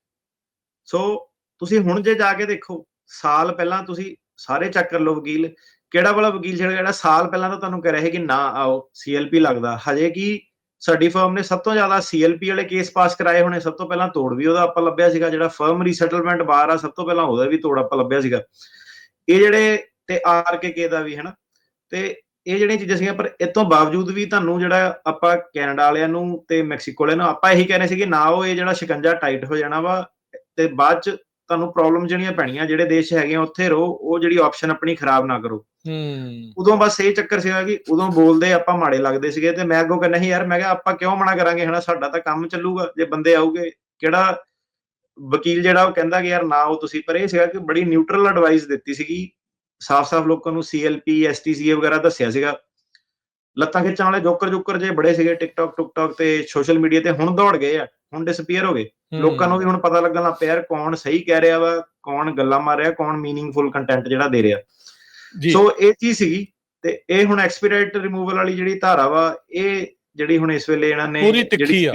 ਸੋ ਤੁਸੀਂ ਹੁਣ ਜੇ ਜਾ ਕੇ ਦੇਖੋ ਸਾਲ ਪਹਿਲਾਂ ਤੁਸੀਂ ਸਾਰੇ ਚੈੱਕ ਕਰ ਲਓ ਵਕੀਲ। ਕਿਹੜਾ ਵਾਲਾ ਵਕੀਲ ਜਿਹੜਾ ਜਿਹੜਾ ਸਾਲ ਪਹਿਲਾਂ ਤਾਂ ਤੁਹਾਨੂੰ ਕਹਿ ਰਿਹਾ ਹੈ ਕਿ ਨਾ ਆਓ ਸੀਐਲਪੀ ਲੱਗਦਾ। ਹਜੇ ਕੀ ਸਾਡੀ ਫਰਮ ਨੇ ਸਭ ਤੋਂ ਜ਼ਿਆਦਾ ਸੀਐਲਪੀ ਵਾਲੇ ਕੇਸ ਪਾਸ ਕਰਾਏ ਹੋਣੇ ਸਭ ਤੋਂ ਪਹਿਲਾਂ ਤੋੜ ਵੀ ਉਹਦਾ ਆਪਾਂ ਲੱਭਿਆ ਸੀਗਾ। ਜਿਹੜਾ ਫਰਮ ਰੀਸੈਟਲਮੈਂਟ ਬਾਰ ਆ ਸਭ ਤੋਂ ਪਹਿਲਾਂ ਉਹਦਾ ਵੀ ਤੋੜ ਆਪਾਂ ਲੱਭਿਆ ਸੀਗਾ। ਇਹ ਜਿਹੜੇ ਤੇ ਆਰਕੇਕੇ ਦਾ ਵੀ ਹੈਨਾ? ਤੇ ਇਹ ਜਿਹੜੀਆਂ ਚੀਜ਼ਾਂ ਸੀਗੀਆਂ ਪਰ ਇਸ ਤੋਂ ਬਾਵਜੂਦ ਵੀ ਤੁਹਾਨੂੰ ਜਿਹੜਾ ਆਪਾਂ ਕੈਨੇਡਾ ਵਾਲਿਆਂ ਨੂੰ ਤੇ ਮੈਕਸੀਕੋ ਵਾਲਿਆਂ ਨੂੰ ਆਪਾਂ ਇਹੀ ਕਹਿੰਦੇ ਸੀ ਕਿ ਨਾ ਉਹ ਇਹ ਜਿਹੜਾ ਸ਼ਿਕੰਜਾ ਟਾਈਟ ਹੋ ਜਾਣਾ ਵਾ ਤੇ ਬਾਅਦ ਚ ਤੁਹਾਨੂੰ ਪ੍ਰੋਬਲਮ ਜਿਹੜੀਆਂ ਪੈਣੀਆਂ ਜਿਹੜੇ ਦੇਸ਼ ਹੈਗੇ ਆ ਉੱਥੇ ਰਹੋ ਉਹ ਜਿਹੜੀ ਆਪਸ਼ਨ ਆਪਣੀ ਖਰਾਬ ਨਾ ਕਰੋ। ਹੂੰ। ਉਦੋਂ ਬਸ ਇਹ ਚੱਕਰ ਸੀਗਾ ਕਿ ਉਦੋਂ ਬੋਲਦੇ ਆਪਾਂ ਮਾੜੇ ਲੱਗਦੇ ਸੀਗੇ ਤੇ ਮੈਂ ਅੱਗੋਂ ਕਹਿੰਦਾ ਸੀ ਯਾਰ ਮੈਂ ਕਿਹਾ ਆਪਾਂ ਕਿਉਂ ਮਨਾ ਕਰਾਂਗੇ? ਹਨਾ ਸਾਡਾ ਤਾਂ ਕੰਮ ਚੱਲੂਗਾ ਜੇ ਬੰਦੇ ਆਉਗੇ ਕਿਹੜਾ ਵਕੀਲ ਜਿਹੜਾ ਉਹ ਕਹਿੰਦਾ ਕਿ ਯਾਰ ਨਾ ਉਹ ਤੁਸੀਂ ਪਰ ਇਹ ਸੀਗਾ ਕਿ ਬੜੀ ਨਿਊਟਰਲ ਐਡਵਾਈਸ ਦਿੱਤੀ ਸੀਗੀ ਸਾਫ਼-ਸਾਫ਼ ਲੋਕਾਂ ਨੂੰ ਸੀਐਲਪੀ ਐਸਟੀਸੀਏ ਵਗੈਰਾ ਦੱਸਿਆ ਸੀਗਾ। ਲੱਤਾਂ ਖਿੱਚਣ ਵਾਲੇ ਜੋਕਰ ਜੋਕਰ ਜੇ ਬੜੇ ਸੀਗੇ ਟਿਕਟੌਕ ਟੁਕਟੌਕ ਤੇ ਸੋਸ਼ਲ ਮੀਡੀਆ ਤੇ ਹੁਣ ਦੌੜ ਗਏ ਆ ਹੁਣ ਡਿਸਪੀਅਰ ਹੋ ਗਏ। ਲੋਕਾਂ ਨੂੰ ਵੀ ਹੁਣ ਪਤਾ ਲੱਗਣ ਲੱਗ ਪਿਆ ਕੌਣ ਸਹੀ ਕਹਿ ਰਿਹਾ ਵਾ ਕੌਣ ਗੱਲਾਂ ਮਾਰ ਰਿਹਾ ਕੌਣ ਮੀਨਿੰਗਫੁਲ ਕੰਟੈਂਟ ਜਿਹੜਾ ਦੇ ਰਿਹਾ। ਜੀ। ਸੋ ਇਹ ਚੀਜ਼ ਸੀਗੀ ਤੇ ਇਹ ਹੁਣ ਐਕਸਪੀਰਾਈਟ ਰਿਮੂਵਲ ਵਾਲੀ ਜਿਹੜੀ ਧਾਰਾ ਵਾ ਇਹ ਜਿਹੜੀ ਹੁਣ ਇਸ ਵੇਲੇ ਇਹਨਾਂ ਨੇ ਪੂਰੀ ਤਿੱਖੀ ਆ।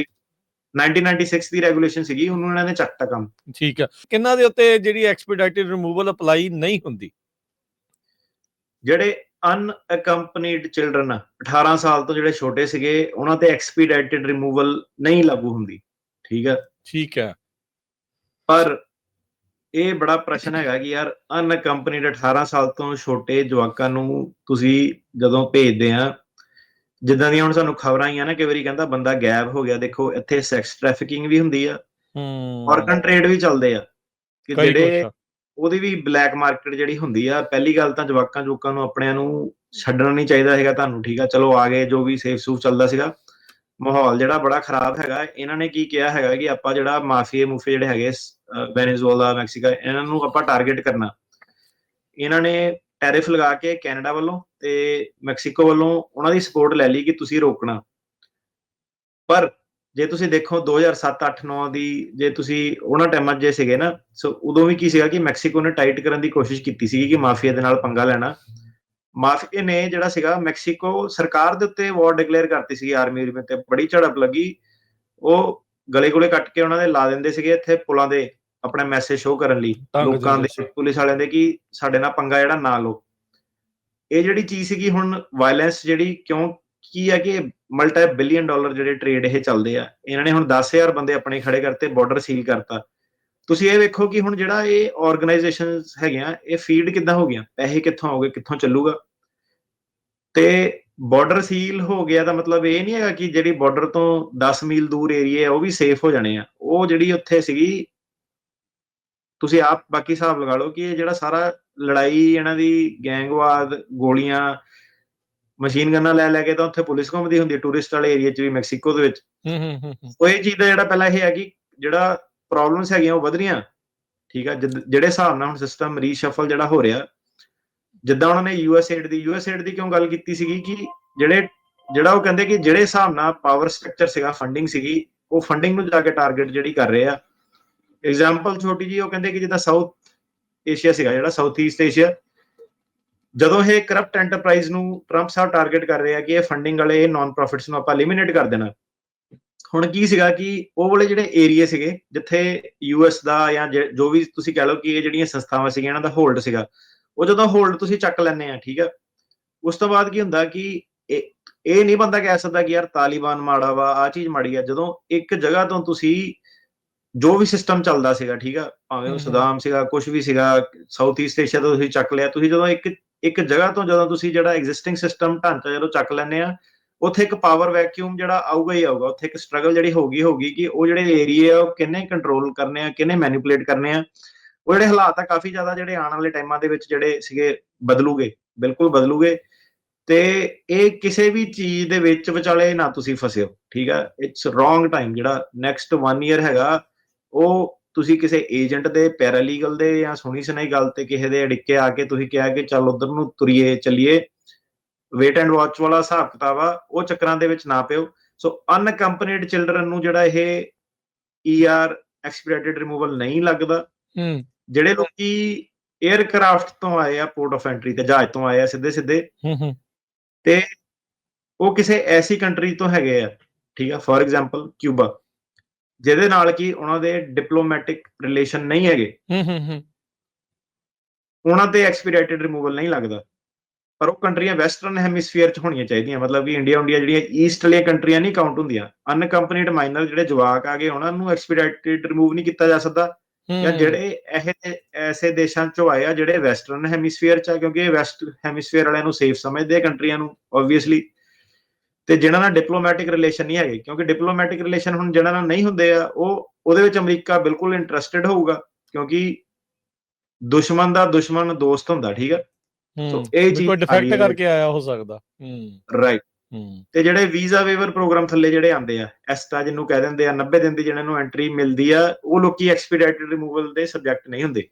1996 ਦੀ ਰੈਗੂਲੇਸ਼ਨ ਸੀਗੀ ਉਹਨੂੰ ਇਹਨਾਂ ਨੇ ਚੱਕਤਾ ਕੰਮ। ਠੀਕ ਹੈ ਕਿੰਨਾ ਦੇ ਉੱਤੇ ਜਿਹੜੀ ਐਕਸਪੀਡਾਈਟਡ ਰਿਮੂਵਲ ਅਪਲਾਈ ਨਹੀਂ ਹੁੰਦੀ? ਜਿਹੜੇ ਅਨਅਕੰਪਨੀਡ ਚਿਲड्रन 18 ਸਾਲ ਤੋਂ ਜਿਹੜੇ ਛੋਟੇ ਸੀਗੇ ਉਹਨਾਂ ਤੇ ਐਕਸਪੀਡਾਈਟਡ ਰਿਮੂਵਲ ਨਹੀਂ ਲਾਗੂ ਹੁੰਦੀ। ਠੀਕ ਹੈ ਠੀਕ ਹੈ ਪਰ ਇਹ ਬੜਾ ਪ੍ਰਸ਼ਨ ਹੈਗਾ ਕਿ ਯਾਰ ਅਨਕੰਪਨੀਡ 18 ਸਾਲ ਤੋਂ ਛੋਟੇ ਜਵਾਕਾਂ ਨੂੰ ਤੁਸੀਂ ਜਦੋਂ ਭੇਜਦੇ ਆ ਜਿੱਦਾਂ ਦੀਆਂ ਹੁਣ ਸਾਨੂੰ ਖਬਰਾਂ ਆਈਆਂ ਨਾ ਕਿ ਵਾਰੀ ਕਹਿੰਦਾ ਬੰਦਾ ਗਾਇਬ ਹੋ ਗਿਆ ਦੇਖੋ ਇੱਥੇ ਸੈਕਸ ਟ੍ਰੈਫਿਕਿੰਗ ਵੀ ਹੁੰਦੀ ਆ ਹੂੰ। ਔਰਗਨ ਟ੍ਰੇਡ ਵੀ ਚੱਲਦੇ ਆ ਕਿ ਜਿਹੜੇ ਉਹਦੀ ਵੀ ਬਲੈਕ ਮਾਰਕੀਟ ਜਿਹੜੀ ਹੁੰਦੀ ਆ, ਪਹਿਲੀ ਗੱਲ ਤਾਂ ਜਵਾਕਾਂ ਜਵਾਕਾਂ ਨੂੰ ਆਪਣਿਆਂ ਨੂੰ ਛੱਡਣਾ ਨਹੀਂ ਚਾਹੀਦਾ ਹੈਗਾ ਤੁਹਾਨੂੰ, ਠੀਕ ਆ? ਚਲੋ ਆ ਗਏ, ਜੋ ਵੀ ਸੇਫ ਸੂਫ ਚੱਲਦਾ ਸੀਗਾ। ਮਾਹੌਲ ਜਿਹੜਾ ਬੜਾ ਖਰਾਬ ਹੈਗਾ। ਇਹਨਾਂ ਨੇ ਕੀ ਕਿਹਾ ਹੈਗਾ ਕਿ ਆਪਾਂ ਜਿਹੜਾ ਮਾਫੀਏ ਮੂਫੇ ਜਿਹੜੇ ਹੈਗੇ ਵੈਨੇਜ਼ੁਏਲਾ, ਮੈਕਸੀਕਾ, ਇਹਨਾਂ ਨੂੰ ਆਪਾਂ ਟਾਰਗੇਟ ਕਰਨਾ। ਇਹਨਾਂ ਨੇ ਟੈਰਿਫ ਲਗਾ ਕੇ ਕੈਨੇਡਾ ਵੱਲੋਂ ਤੇ ਮੈਕਸੀਕੋ ਵੱਲੋਂ ਉਹਨਾਂ ਦੀ ਸਪੋਰਟ ਲੈ ਲਈ ਕਿ ਤੁਸੀਂ ਰੋਕਣਾ। ਪਰ ਜੇ ਤੁਸੀਂ ਦੇਖੋ 2007 8 9 ਦੀ ਜੇ ਤੁਸੀਂ ਉਹਨਾਂ ਟਾਈਮਾਂ 'ਚ ਜੇ ਸੀਗੇ ਨਾ ਸੋ ਉਦੋਂ ਵੀ ਕੀ ਸੀਗਾ ਕਿ ਮੈਕਸੀਕੋ ਨੇ ਟਾਈਟ ਕਰਨ ਦੀ ਕੋਸ਼ਿਸ਼ ਕੀਤੀ ਸੀ ਕਿ ਮਾਫੀਆ ਦੇ ਨਾਲ ਪੰਗਾ ਲੈਣਾ। ਮਾਫੀਆ ਨੇ ਜਿਹੜਾ ਸੀਗਾ ਮੈਕਸੀਕੋ ਸਰਕਾਰ ਦੇ ਉੱਤੇ ਵਾਰ ਡਿਕਲੇਅਰ ਕਰਤੀ ਸੀ ਆਰਮੀ ਦੇ ਤੇ ਬੜੀ ਝੜਪ ਲੱਗੀ। ਉਹ ਗਲੇ ਗੁਲੇ ਕੱਟ ਕੇ ਉਹਨਾਂ ਦੇ ਲਾ ਦਿੰਦੇ ਸੀਗੇ ਇੱਥੇ ਪੁਲਾਂ ਦੇ ਆਪਣਾ ਮੈਸੇਜ ਸ਼ੋਅ ਕਰਨ ਲਈ ਲੋਕਾਂ ਦੇ। ਪੁਲਿਸ ਵਾਲਿਆਂ ਦੇ ਕਿ ਸਾਡੇ ਨਾਲ ਪੰਗਾ ਜਿਹੜਾ ਨਾ ਲਓ। ਇਹ ਜਿਹੜੀ ਚੀਜ਼ ਸੀਗੀ ਹੁਣ ਵਾਇਲੈਂਸ ਜਿਹੜੀ ਕਿਉਂ ਕੀ ਹੈ ਕਿ ਮਲਟੀ ਬਿਲੀਅਨ ਡਾਲਰ ਜਿਹੜੇ ਟ੍ਰੇਡ ਇਹ ਚੱਲਦੇ ਆ, ਇਹਨਾਂ ਨੇ ਹੁਣ 10000 ਬੰਦੇ ਆਪਣੇ ਖੜੇ ਕਰਤੇ ਬਾਰਡਰ ਸੀਲ ਕਰਤਾ। ਤੁਸੀਂ ਇਹ ਵੇਖੋ ਕਿ ਹੁਣ ਜਿਹੜਾ ਇਹ ਆਰਗੇਨਾਈਜੇਸ਼ਨਸ ਹੈਗੀਆਂ ਇਹ ਫੀਡ ਕਿੱਦਾਂ ਹੋ ਗਈਆਂ? ਪੈਸੇ ਕਿੱਥੋਂ ਆਉਗੇ, ਕਿੱਥੋਂ ਚੱਲੂਗਾ? ਤੇ ਬਾਰਡਰ ਸੀਲ ਹੋ ਗਿਆ ਤਾਂ ਮਤਲਬ ਇਹ ਨਹੀਂ ਹੈਗਾ ਕਿ ਜਿਹੜੀ ਬਾਰਡਰ ਤੋਂ 10 ਮੀਲ ਦੂਰ ਏਰੀਆ ਹੈ, ਉਹ ਵੀ ਸੇਫ ਹੋ ਜਾਣੇ ਆ। ਉਹ ਜਿਹੜੀ ਉੱਥੇ ਸੀਗੀ, ਤੁਸੀਂ ਆਪ ਬਾਕੀ ਹਿਸਾਬ ਲਗਾ ਲਓ ਕਿ ਇਹ ਜਿਹੜਾ ਸਾਰਾ ਲੜਾਈ, ਇਹਨਾਂ ਦੀ ਗੈਂਗਵਾਦ, ਗੋਲੀਆਂ ਮਸ਼ੀਨ ਗੰਨਾਂ ਲੈ ਲੈ ਕੇ ਤਾਂ ਉੱਥੇ ਪੁਲਿਸ ਘੁੰਮਦੀ ਹੁੰਦੀ ਹੈ ਟੂਰਿਸਟ ਵਾਲੇ ਏਰੀਆ 'ਚ ਵੀ ਮੈਕਸੀਕੋ ਦੇ ਵਿੱਚ। ਹੂੰ ਹੂੰ। ਉਹ ਇਹ ਚੀਜ਼ ਦਾ ਜਿਹੜਾ ਪਹਿਲਾਂ ਇਹ ਹੈ ਕਿ ਜਿਹੜਾ ਪ੍ਰੋਬਲਮਸ ਹੈਗੀਆਂ ਉਹ ਵਧ ਰਹੀਆਂ। ਠੀਕ ਆ ਜਿਹੜੇ ਹਿਸਾਬ ਨਾਲ ਹੁਣ ਸਿਸਟਮ ਰੀਸ਼ਫਲ ਜਿਹੜਾ ਹੋ ਰਿਹਾ ਜਿੱਦਾਂ ਉਹਨਾਂ ਨੇ ਯੂਐਸਏਡ ਦੀ ਯੂਐਸਏਡ ਦੀ ਕਿਉਂ ਗੱਲ ਕੀਤੀ ਸੀਗੀ ਕਿ ਜਿਹੜੇ ਜਿਹੜਾ ਉਹ ਕਹਿੰਦੇ ਕਿ ਜਿਹੜੇ ਹਿਸਾਬ ਨਾਲ ਪਾਵਰ ਸਟਰਕਚਰ ਸੀਗਾ ਫੰਡਿੰਗ ਸੀਗੀ ਉਹ ਫੰਡਿੰਗ ਨੂੰ ਜਾ ਕੇ ਟਾਰਗੇਟ ਜਿਹੜੀ ਕਰ ਰਹੇ ਆ। ਐਗਜ਼ਾਮਪਲ ਛੋਟੀ ਜੀ ਉਹ ਕਹਿੰਦੇ ਕਿ ਜਿੱਦਾਂ ਸਾਊਥ ਏਸ਼ੀਆ ਸੀਗਾ ਜਿਹੜਾ ਸਾਊਥ ਈਸਟ ਏਸ਼ੀਆ ਜਦੋਂ ਇਹ ਕਰਪਟ ਐਂਟਰਪ੍ਰਾਈਜ਼ ਨੂੰ ਟਰੰਪ ਸਾਹਿਬ ਟਾਰਗੇਟ ਕਰ ਰਹੇ ਆ ਕਿ ਇਹ ਫੰਡਿੰਗ ਵਾਲੇ ਇਹ ਨਾਨ ਪ੍ਰੋਫਿਟਸ ਨੂੰ ਆਪਾਂ ਐਲੀਮੀਨੇਟ ਕਰ ਦੇਣਾ। ਹੁਣ ਕੀ ਸੀਗਾ ਕਿ ਉਹ ਵਾਲੇ ਜਿਹੜੇ ਏਰੀਆ ਸੀਗੇ, ਜਿੱਥੇ ਯੂਐਸ ਦਾ ਜਾਂ ਜੋ ਵੀ ਤੁਸੀਂ ਕਹਿ ਲਓ ਕਿ ਇਹ ਜਿਹੜੀਆਂ ਸੰਸਥਾਵਾਂ ਸੀਗੀਆਂ, ਇਹਨਾਂ ਦਾ ਹੋਲਡ ਸੀਗਾ, ਉਹ ਜਦੋਂ ਹੋਲਡ ਤੁਸੀਂ ਚੱਕ ਲੈਂਦੇ ਆ, ਠੀਕ ਆ? ਉਸ ਤੋਂ ਬਾਅਦ ਕੀ ਹੁੰਦਾ ਕਿ ਇਹ ਇਹ ਨਹੀਂ ਬੰਦਾ ਕਹਿ ਸਕਦਾ ਕਿ ਯਾਰ ਤਾਲਿਬਾਨ ਮਾੜਾ ਵਾ ਆ ਚੀਜ਼ ਮਾੜੀ ਆ। ਜਦੋਂ ਇੱਕ ਜਗ੍ਹਾ ਤੋਂ ਤੁਸੀਂ ਜੋ ਵੀ ਸਿਸਟਮ ਚੱਲਦਾ ਸੀਗਾ ਠੀਕ ਆ ਭਾਵੇਂ ਉਹ। ਸਦਾਮ ਸੀਗਾ ਕੁਝ ਵੀ ਸੀਗਾ ਸਾਊਥ ਈਸਟ ਏਸ਼ੀਆ ਤੋਂ ਤੁਸੀਂ ਚੱਕ ਲਿਆ ਤੁਸੀਂ ਜਦੋਂ ਇੱਕ ਇੱਕ ਜਗ੍ਹਾ ਤੋਂ ਜਦੋਂ ਤੁਸੀਂ ਜਿਹੜਾ ਐਗਜ਼ਿਸਟਿੰਗ ਸਿਸਟਮ ਢਾਂਚਾ ਜਦੋਂ ਚੱਕ ਲੈਂਦੇ ਆ ਉੱਥੇ ਇੱਕ ਪਾਵਰ ਵੈਕਿਊਮ ਜਿਹੜਾ ਆਊਗਾ ਹੀ ਆਊਗਾ ਉੱਥੇ ਇੱਕ ਸਟਰਗਲ ਜਿਹੜੀ ਹੋਗੀ ਹੋਗੀ ਕਿ ਉਹ ਜਿਹੜੇ ਏਰੀਆ ਉਹ ਕਿੰਨੇ ਕੰਟਰੋਲ ਕਰਨੇ ਆ ਕਿੰਨੇ ਮੈਨੀਪੂਲੇਟ ਕਰਨੇ ਆ ਉਹ ਜਿਹੜੇ ਹਾਲਾਤ ਆ ਕਾਫੀ ਜ਼ਿਆਦਾ ਜਿਹੜੇ ਆਉਣ ਵਾਲੇ ਟਾਈਮਾਂ ਦੇ ਵਿੱਚ ਜਿਹੜੇ ਸੀਗੇ ਬਦਲੂਗੇ ਬਿਲਕੁਲ ਬਦਲੂਗੇ ਤੇ ਇਹ ਕਿਸੇ ਵੀ ਚੀਜ਼ ਦੇ ਵਿੱਚ ਵਿਚਾਲੇ ਨਾ ਤੁਸੀਂ ਫਸਿਓ ਠੀਕ ਆ ਇਟਸ ਰੋਂਗ ਟਾਈਮ ਜਿਹੜਾ ਨੈਕਸਟ 1 ਇਅਰ ਹੈਗਾ ਉਹ ਤੁਸੀਂ ਕਿਸੇ ਏਜੰਟ ਦੇ ਪੈਰਾਲੀਗਲ ਦੇ ਜਾਂ ਸੁਣੀ ਸੁਣਾਈ ਗੱਲ ਤੇ ਕਿਸੇ ਦੇ ਅੜਿੱਕੇ ਆ ਕੇ ਤੁਸੀਂ ਕਿਹਾ ਕਿ ਚੱਲ ਉਧਰ ਨੂੰ ਤੁਰੀਏ ਚੱਲੀਏ ਵੇਟ ਐਂਡ ਵਾਚ ਵਾਲਾ ਹਿਸਾਬ ਕਿਤਾਬ ਆ ਉਹ ਚੱਕਰਾਂ ਦੇ ਵਿੱਚ ਨਾ ਪਿਓ। ਸੋ ਅਨਕੰਪਨੀਡ ਚਿਲਡਰਨ ਨੂੰ ਜਿਹੜਾ ਇਹ ਈਆਰ ਐਕਸਪੀਡਿਟਡ ਰਿਮੂਵਲ ਨਹੀਂ ਲੱਗਦਾ। ਹੂੰ। ਜਿਹੜੇ ਲੋਕੀ 에ਅਰਕ੍ਰਾਫਟ ਤੋਂ ਆਏ ਆ ਪੋਰਟ ਆਫ ਐਂਟਰੀ ਤੇ ਜਹਾਜ਼ ਤੋਂ ਆਏ ਆ ਸਿੱਧੇ ਸਿੱਧੇ ਹੂੰ ਹੂੰ। ਤੇ ਉਹ ਕਿਸੇ ਐਸੀ ਕੰਟਰੀ ਤੋਂ ਹੈਗੇ ਆ। ਠੀਕ ਆ ਫੋਰ ਐਗਜ਼ਾਮਪਲ ਕਿਊਬਾ ਜਿਹਦੇ ਨਾਲ ਕੀ ਉਹਨਾਂ ਦੇ ਡਿਪਲੋਮੈਟਿਕ ਰਿਲੇਸ਼ਨ ਨਹੀਂ ਹੈਗੇ। ਹੂੰ ਹੂੰ ਹੂੰ। ਉਹਨਾਂ ਤੇ ਐਕਸਪੀਡਿਟਡ ਰਿਮੂਵਲ ਨਹੀਂ ਲੱਗਦਾ। ਪਰ ਉਹ ਕੰਟਰੀਆਂ ਵੈਸਟਰਨ ਹੈਮਿਸਫੀਅਰ ਚ ਹੋਣੀਆਂ ਚਾਹੀਦੀਆਂ। ਮਤਲਬ ਕਿ ਇੰਡੀਆ ਇੰਡੀਆ ਜਿਹੜੀਆਂ ਈਸਟ ਵਾਲੀਆਂ ਕੰਟਰੀਆਂ ਨਹੀਂ ਕਾਊਂਟ ਹੁੰਦੀਆਂ। ਅਨਕੰਪਨੀਡ ਮਾਈਨਰ ਜਿਹੜੇ ਜਵਾਕ ਆ ਗਏ ਉਹਨਾਂ ਨੂੰ ਐਕਸਪੀਡਿਟਡ ਰਿਮੂਵ ਨਹੀਂ ਕੀਤਾ ਜਾ ਸਕਦਾ। ਜਾਂ ਜਿਹੜੇ ਇਹ ਐਸੇ ਦੇਸ਼ਾਂ ਚੋਂ ਆਏ ਆ ਜਿਹੜੇ ਵੈਸਟਰਨ ਹੈਮਿਸਫੀਅਰ ਚ ਆ ਕਿਉਂਕਿ ਇਹ ਵੈਸਟ ਹੈਮਿਸਫੀਅਰ ਵਾਲਿਆਂ ਨੂੰ ਸੇਫ ਸਮਝਦੇ ਆ ਕੰਟਰੀਆਂ ਨੂੰ ਆਬਵੀਅਸਲੀ ਤੇ ਜਿਨ੍ਹਾਂ ਨਾਲ ਡਿਪਲੋਮੈਟਿਕ ਰਿਲੇਸ਼ਨ ਨਹੀਂ ਹੈਗੇ ਕਿਉਂਕਿ ਡਿਪਲੋਮੈਟਿਕ ਰਿਲੇਸ਼ਨ ਹੁਣ ਜਿਨ੍ਹਾਂ ਨਾਲ ਨਹੀਂ ਹੁੰਦੇ ਆ ਉਹ ਉਹਦੇ ਵਿੱਚ ਅਮਰੀਕਾ ਬਿਲਕੁਲ ਇੰਟਰਸਟਿਡ ਹੋਊਗਾ ਕਿਉਂਕਿ ਦੁਸ਼ਮਣ ਦਾ ਦੁਸ਼ਮਣ ਦੋਸਤ ਹੁੰਦਾ ਠੀਕ ਆ? ਹੂੰ ਇਹ ਚੀਜ਼ ਕੋਈ ਡਿਫੈਕਟ। ਕਰਕੇ ਆਇਆ ਹੋ ਸਕਦਾ ਹੂੰ। ਰਾਈਟ ਹੂੰ। ਤੇ ਜਿਹੜੇ ਵੀਜ਼ਾ ਵੇਵਰ ਪ੍ਰੋਗਰਾਮ ਥੱਲੇ ਜਿਹੜੇ ਆਉਂਦੇ ਆ ਐਸਟਾ ਜਿਹਨੂੰ ਕਹਿ ਦਿੰਦੇ ਆ 90 ਦਿਨ ਦੀ ਜਿਹਨਾਂ ਨੂੰ ਐਂਟਰੀ ਮਿਲਦੀ ਆ ਉਹ ਲੋਕੀ ਐਕਸਪੀਡਿਟਡ ਰਿਮੂਵਲ ਦੇ ਸਬਜੈਕਟ ਨਹੀਂ ਹੁੰਦੇ।